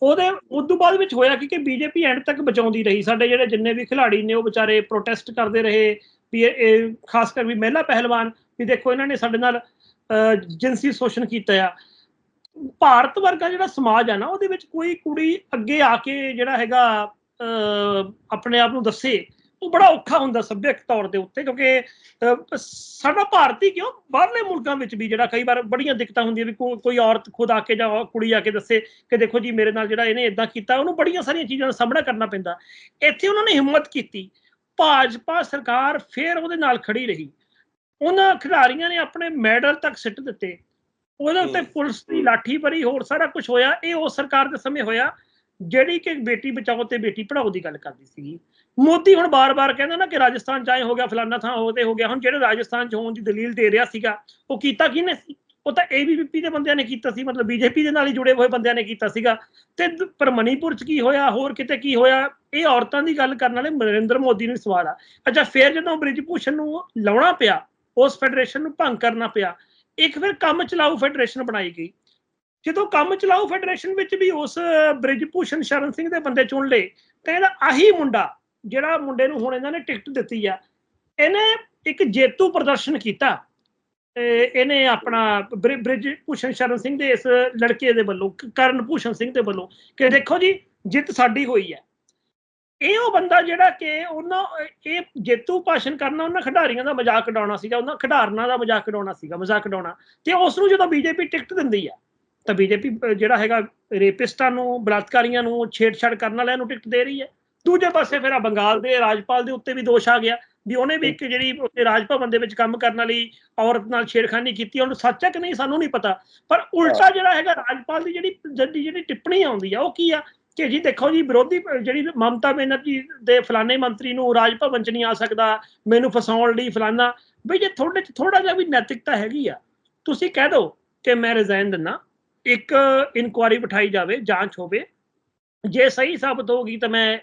ਉਹਦੇ ਉਸ ਤੋਂ ਬਾਅਦ ਵਿੱਚ ਹੋਇਆ ਕਿ ਕਿ ਬੀਜੇਪੀ ਐਂਡ ਤੱਕ ਬਚਾਉਂਦੀ ਰਹੀ। ਸਾਡੇ ਜਿਹੜੇ ਜਿੰਨੇ ਵੀ ਖਿਡਾਰੀ ਨੇ ਉਹ ਵਿਚਾਰੇ ਪ੍ਰੋਟੈਸਟ ਕਰਦੇ ਰਹੇ ਵੀ ਇਹ- ਖਾਸ ਕਰ ਵੀ ਮਹਿਲਾ ਪਹਿਲਵਾਨ ਵੀ ਦੇਖੋ ਇਹਨਾਂ ਨੇ ਸਾਡੇ ਨਾਲ ਅਹ, ਜਿਨਸੀ ਸ਼ੋਸ਼ਣ ਕੀਤਾ ਆ। ਭਾਰਤ ਵਰਗਾ ਜਿਹੜਾ ਸਮਾਜ ਆ ਨਾ ਉਹਦੇ ਵਿੱਚ ਕੋਈ ਕੁੜੀ ਅੱਗੇ ਆ ਕੇ ਜਿਹੜਾ ਹੈਗਾ ਆਪਣੇ ਆਪ ਨੂੰ ਦੱਸੇ ਉਹ ਬੜਾ ਔਖਾ ਹੁੰਦਾ ਸੱਭਿਅਕ ਤੌਰ ਦੇ ਉੱਤੇ ਕਿਉਂਕਿ ਸਾਡਾ ਭਾਰਤੀ ਕਿਉਂ? ਬਾਹਰਲੇ ਮੁਲਕਾਂ ਵਿੱਚ ਵੀ ਜਿਹੜਾ ਕਈ ਵਾਰ ਬੜੀਆਂ ਦਿੱਕਤਾਂ ਹੁੰਦੀਆਂ ਵੀ ਕੋਈ ਔਰਤ ਖੁਦ ਆ ਕੇ ਜਾਂ ਕੁੜੀ ਆ ਕੇ ਦੱਸੇ ਕਿ ਦੇਖੋ ਜੀ ਮੇਰੇ ਨਾਲ ਜਿਹੜਾ ਇਹਨੇ ਇਦਾਂ ਕੀਤਾ ਉਹਨੂੰ ਬੜੀਆਂ ਸਾਰੀਆਂ ਚੀਜ਼ਾਂ ਦਾ ਸਾਹਮਣਾ ਕਰਨਾ ਪੈਂਦਾ। ਇੱਥੇ ਉਹਨਾਂ ਨੇ ਹਿੰਮਤ ਕੀਤੀ। ਭਾਜਪਾ ਸਰਕਾਰ ਫੇਰ ਉਹਦੇ ਨਾਲ ਖੜੀ ਰਹੀ। ਉਹਨਾਂ ਖਿਡਾਰੀਆਂ ਨੇ ਆਪਣੇ ਮੈਡਲ ਤੱਕ ਸਿੱਟ ਦਿੱਤੇ। ਉਹਦੇ ਉੱਤੇ। ਪੁਲਿਸ ਦੀ ਲਾਠੀ ਭਰੀ ਹੋਰ ਸਾਰਾ ਕੁਝ ਹੋਇਆ। ਇਹ ਉਸ ਸਰਕਾਰ ਦੇ ਸਮੇਂ ਹੋਇਆ ਜਿਹੜੀ ਕਿ ਬੇਟੀ ਬਚਾਓ ਤੇ ਬੇਟੀ ਪੜਾਓ ਦੀ ਗੱਲ ਕਰਦੀ ਸੀਗੀ। ਮੋਦੀ ਹੁਣ ਬਾਰ-ਬਾਰ ਕਹਿੰਦਾ ਨਾ ਕਿ ਰਾਜਸਥਾਨ ਚ ਆਏ ਹੋ ਗਿਆ, ਫਲਾਨਾ ਥਾਂ ਹੋ, ਤੇ ਹੋ ਗਿਆ। ਹੁਣ ਜਿਹੜੇ ਰਾਜਸਥਾਨ ਚ ਹੋਣ ਦੀ ਦਲੀਲ ਦੇ ਰਿਹਾ ਸੀਗਾ, ਉਹ ਕੀਤਾ ਕਿਹਨੇ ਸੀ? ਉਹ ਤਾਂ ਏਬੀਵੀਪੀ ਦੇ ਬੰਦਿਆਂ ਨੇ ਕੀਤਾ ਸੀ, ਮਤਲਬ ਬੀਜੇਪੀ ਦੇ ਨਾਲ ਹੀ ਜੁੜੇ ਹੋਏ ਬੰਦਿਆਂ ਨੇ ਕੀਤਾ ਸੀਗਾ। ਤੇ ਪਰ ਮਨੀਪੁਰ ਚ ਕੀ ਹੋਇਆ, ਹੋਰ ਕਿਤੇ ਕੀ ਹੋਇਆ? ਇਹ ਔਰਤਾਂ ਦੀ ਗੱਲ ਕਰਨ ਵਾਲੇ ਨਰਿੰਦਰ ਮੋਦੀ ਨੂੰ ਸਵਾਲ ਆ। ਅੱਛਾ, ਫੇਰ ਜਦੋਂ ਬ੍ਰਿਜ ਭੂਸ਼ਣ ਨੂੰ ਲਾਉਣਾ ਪਿਆ, ਉਸ ਫੈਡਰੇਸ਼ਨ ਨੂੰ ਭੰਗ ਕਰਨਾ ਪਿਆ, ਇੱਕ ਫਿਰ ਕੰਮ ਚਲਾਊ ਫੈਡਰੇਸ਼ਨ ਬਣਾਈ ਗਈ। ਜਦੋਂ ਕੰਮ ਚਲਾਊ ਫੈਡਰੇਸ਼ਨ ਵਿੱਚ ਵੀ ਉਸ ਬ੍ਰਿਜ ਭੂਸ਼ਣ ਸ਼ਰਨ ਸਿੰਘ ਦੇ ਬੰਦੇ ਚੁਣ ਲਏ, ਤੇ ਇਹਦਾ ਆਹੀ ਮੁੰਡਾ ਜਿਹੜਾ ਮੁੰਡੇ ਨੂੰ ਹੁਣ ਇਹਨਾਂ ਨੇ ਟਿਕਟ ਦਿੱਤੀ ਆ, ਇਹਨੇ ਇੱਕ ਜੇਤੂ ਪ੍ਰਦਰਸ਼ਨ ਕੀਤਾ। ਇਹਨੇ ਆਪਣਾ ਬ੍ਰਿ- ਬ੍ਰਿਜ ਭੂਸ਼ਣ ਸ਼ਰਨ ਸਿੰਘ ਦੇ ਇਸ ਲੜਕੇ ਦੇ ਵੱਲੋਂ ਕਰਨ ਭੂਸ਼ਣ ਸਿੰਘ ਦੇ ਵੱਲੋਂ ਕਿ ਦੇਖੋ ਜੀ, ਜਿੱਤ ਸਾਡੀ ਹੋਈ ਹੈ। ਇਹ ਉਹ ਬੰਦਾ ਜਿਹੜਾ ਕਿ ਉਹਨਾਂ, ਇਹ ਜੇਤੂ ਭਾਸ਼ਣ ਕਰਨਾ, ਉਹਨਾਂ ਖਿਡਾਰੀਆਂ ਦਾ ਮਜ਼ਾਕ ਉਡਾਉਣਾ ਸੀਗਾ, ਉਹਨਾਂ ਖਿਡਾਰਨਾਂ ਦਾ ਮਜ਼ਾਕ ਉਡਾਉਣਾ ਸੀਗਾ, ਮਜ਼ਾਕ ਉਡਾਉਣਾ। ਤੇ ਉਸ ਨੂੰ ਜਦੋਂ ਬੀਜੇਪੀ ਟਿਕਟ ਦਿੰਦੀ ਆ, ਤਾਂ ਬੀਜੇਪੀ ਜਿਹੜਾ ਹੈਗਾ ਰੇਪਿਸਟਾਂ ਨੂੰ, ਬਲਾਤਕਾਰੀਆਂ ਨੂੰ ਛੇੜਛਾੜ ਕਰਨ ਵਾਲਿਆਂ ਨੂੰ ਟਿਕਟ ਦੇ ਰਹੀ ਹੈ। ਦੂਜੇ ਪਾਸੇ ਫਿਰ ਆ ਬੰਗਾਲ ਦੇ ਰਾਜਪਾਲ ਦੇ ਉੱਤੇ ਵੀ ਦੋਸ਼ ਆ ਗਿਆ ਵੀ ਉਹਨੇ ਵੀ ਇੱਕ ਜਿਹੜੀ ਉੱਤੇ ਰਾਜ ਭਵਨ ਦੇ ਵਿੱਚ ਕੰਮ ਕਰਨ ਵਾਲੀ ਔਰਤ ਨਾਲ ਛੇੜਖਾਨੀ ਕੀਤੀ ਉਹਨੂੰ ਸੱਚ ਹੈ ਕਿ ਨਹੀਂ ਸਾਨੂੰ ਨਹੀਂ ਪਤਾ। ਪਰ ਉਲਟਾ ਜਿਹੜਾ ਹੈਗਾ ਰਾਜਪਾਲ ਦੀ ਜਿਹੜੀ ਜਿਹੜੀ ਜਿਹੜੀ ਟਿੱਪਣੀ ਆਉਂਦੀ ਆ ਉਹ ਕੀ ਆ? ਕਿ ਜੀ ਦੇਖੋ ਜੀ ਵਿਰੋਧੀ ਜਿਹੜੀ ਮਮਤਾ ਬੈਨਰਜੀ ਦੇ ਫਲਾਣੇ ਮੰਤਰੀ ਨੂੰ ਰਾਜ ਭਵਨ ਚ ਨਹੀਂ ਆ ਸਕਦਾ ਮੈਨੂੰ ਫਸਾਉਣ ਲਈ ਫਲਾਣਾ ਵੀ ਜੇ ਤੁਹਾਡੇ ਚ ਥੋੜਾ ਜਿਹਾ ਵੀ ਨੈਤਿਕਤਾ ਹੈਗੀ ਆ ਤੁਸੀਂ ਕਹਿ ਦਿਓ ਕਿ ਮੈਂ ਰਿਜ਼ਾਈਨ ਦਿੰਨਾ ਇੱਕ ਇਨਕੁਆਰੀ ਬਿਠਾਈ ਜਾਵੇ ਜਾਂਚ ਹੋਵੇ। ਜੇ ਸਹੀ ਸਾਬਤ ਹੋਗੀ ਤਾਂ ਮੈਂ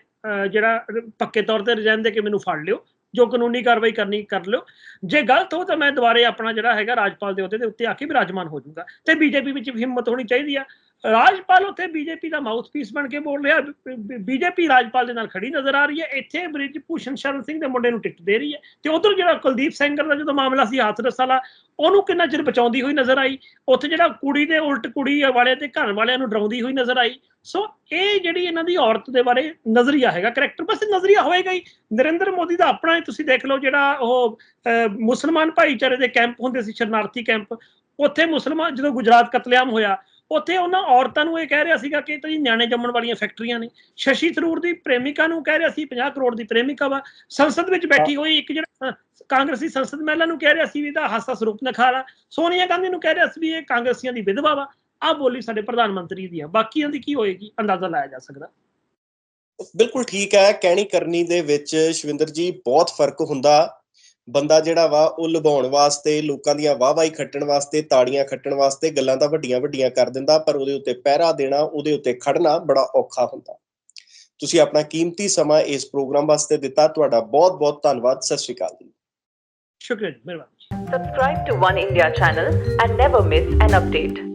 ਜਿਹੜਾ ਪੱਕੇ ਤੌਰ ਤੇ ਰਿਜ਼ਾਈਨ ਦੇ ਕੇ ਮੈਨੂੰ ਫੜ ਲਿਓ, ਜੋ ਕਾਨੂੰਨੀ ਕਾਰਵਾਈ ਕਰਨੀ, ਕਰ ਲਿਓ। ਜੇ ਗਲਤ ਹੋ ਤਾਂ ਮੈਂ ਦੁਬਾਰੇ ਆਪਣਾ ਜਿਹੜਾ ਹੈਗਾ ਰਾਜਪਾਲ ਦੇ ਅਹੁਦੇ ਦੇ ਉੱਤੇ ਆ ਕੇ ਵਿਰਾਜਮਾਨ ਹੋ ਜਾਊਗਾ। ਤੇ ਬੀਜੇਪੀ ਵਿੱਚ ਹਿੰਮਤ ਹੋਣੀ ਚਾਹੀਦੀ ਆ। ਰਾਜਪਾਲ ਉੱਥੇ ਬੀਜੇਪੀ ਦਾ ਮਾਊਥਪੀਸ ਬਣ ਕੇ ਬੋਲ ਰਿਹਾ। ਬੀਜੇਪੀ ਰਾਜਪਾਲ ਦੇ ਨਾਲ ਖੜੀ ਨਜ਼ਰ ਆ ਰਹੀ ਹੈ। ਇੱਥੇ ਬ੍ਰਿਜ ਭੂਸ਼ਣ ਸ਼ਰਨ ਸਿੰਘ ਦੇ ਮੁੰਡੇ ਨੂੰ ਟਿਕਟ ਦੇ ਰਹੀ ਹੈ ਤੇ ਉਧਰ ਜਿਹੜਾ ਕੁਲਦੀਪ ਸੈਂਗਰ ਦਾ ਜਦੋਂ ਮਾਮਲਾ ਸੀ ਹਾਥਰਸ ਵਾਲਾ ਉਹਨੂੰ ਕਿੰਨਾ ਚਿਰ ਬਚਾਉਂਦੀ ਹੋਈ ਨਜ਼ਰ ਆਈ? ਉੱਥੇ ਜਿਹੜਾ ਕੁੜੀ ਦੇ ਉਲਟ ਕੁੜੀ ਵਾਲੇ ਤੇ ਘਰ ਵਾਲਿਆਂ ਨੂੰ ਡਰਾਉਂਦੀ ਹੋਈ ਨਜ਼ਰ ਆਈ। ਸੋ ਇਹ ਜਿਹੜੀ ਇਹਨਾਂ ਦੀ ਔਰਤ ਦੇ ਬਾਰੇ ਨਜ਼ਰੀਆ ਹੈਗਾ, ਕਰੈਕਟਰ ਬਸ ਨਜ਼ਰੀਆ ਹੋਏਗਾ ਹੀ। ਨਰਿੰਦਰ ਮੋਦੀ ਦਾ ਆਪਣਾ ਹੀ ਤੁਸੀਂ ਦੇਖ ਲਓ ਜਿਹੜਾ ਉਹ ਮੁਸਲਮਾਨ ਭਾਈਚਾਰੇ ਦੇ ਕੈਂਪ ਹੁੰਦੇ ਸੀ, ਸ਼ਰਨਾਰਥੀ ਕੈਂਪ। ਉੱਥੇ ਮੁਸਲਮਾਨ, ਜਦੋਂ ਗੁਜਰਾਤ ਕਤਲੇਆਮ ਹੋਇਆ ਉੱਥੇ ਉਹਨਾਂ ਔਰਤਾਂ ਨੂੰ ਇਹ ਕਹਿ ਰਿਹਾ ਸੀਗਾ ਕਿ ਇਹ ਤਾਂ ਜੀ ਨਿਆਣੇ ਜੰਮਣ ਵਾਲੀਆਂ ਫੈਕਟਰੀਆਂ ਨੇ। ਸ਼ਸ਼ੀ ਥਰੂਰ ਦੀ ਪ੍ਰੇਮਿਕਾ ਨੂੰ ਕਹਿ ਰਿਹਾ ਸੀ 50 ਕਰੋੜ ਦੀ ਪ੍ਰੇਮਿਕਾ ਵਾ। ਸੰਸਦ ਵਿੱਚ ਬੈਠੀ ਹੋਈ ਇੱਕ ਜਿਹੜਾ ਕਾਂਗਰਸੀ ਸੰਸਦ ਮਹਿਲਾ ਨੂੰ ਕਹਿ ਰਿਹਾ ਸੀ ਵੀ ਇਹਦਾ ਹਾਸਾ ਸਰੂਪ ਨਖਾਰਾ। ਸੋਨੀਆ ਗਾਂਧੀ ਨੂੰ ਕਹਿ ਰਿਹਾ ਸੀ ਵੀ ਇਹ ਕਾਂਗਰਸੀਆਂ ਦੀ ਵਿਧਵਾ ਵਾ। ਆ ਬੋਲੀ ਸਾਡੇ ਪ੍ਰਧਾਨ ਮੰਤਰੀ ਦੀ ਆ। ਬਾਕੀਆਂ ਦੀ ਕੀ ਹੋਏਗੀ? ਅੰਦਾਜ਼ਾ ਲਾਇਆ ਜਾ ਸਕਦਾ। ਬਿਲਕੁਲ ਠੀਕ ਹੈ। ਕਹਿਣੀ ਕਰਨੀ ਦੇ ਵਿੱਚ ਸ਼ਵਿੰਦਰ ਜੀ ਬਹੁਤ ਫ਼ਰਕ ਹੁੰਦਾ। ਬੰਦਾ ਜਿਹੜਾ ਵਾ ਉਹ ਲੁਭਾਉਣ ਵਾਸਤੇ ਲੋਕਾਂ ਦੀਆਂ ਵਾਹਵਾਈ ਖੱਟਣ ਵਾਸਤੇ ਤਾੜੀਆਂ ਖੱਟਣ ਵਾਸਤੇ ਗੱਲਾਂ ਤਾਂ ਵੱਡੀਆਂ ਵੱਡੀਆਂ ਕਰ ਦਿੰਦਾ ਪਰ ਉਹਦੇ ਉੱਤੇ ਪਹਿਰਾ ਦੇਣਾ ਉਹਦੇ ਉੱਤੇ ਖੜਨਾ ਬੜਾ ਔਖਾ ਹੁੰਦਾ। ਤੁਸੀਂ ਆਪਣਾ ਕੀਮਤੀ ਸਮਾਂ ਇਸ ਪ੍ਰੋਗਰਾਮ ਵਾਸਤੇ ਦਿੱਤਾ ਤੁਹਾਡਾ ਬਹੁਤ ਬਹੁਤ ਧੰਨਵਾਦ ਸਤਿ ਸ਼੍ਰੀ ਅਕਾਲ ਜੀ। ਸ਼ੁਕਰੀਆ ਮਿਹਰਬਾਨੀ Subscribe to One India channel and never miss an update.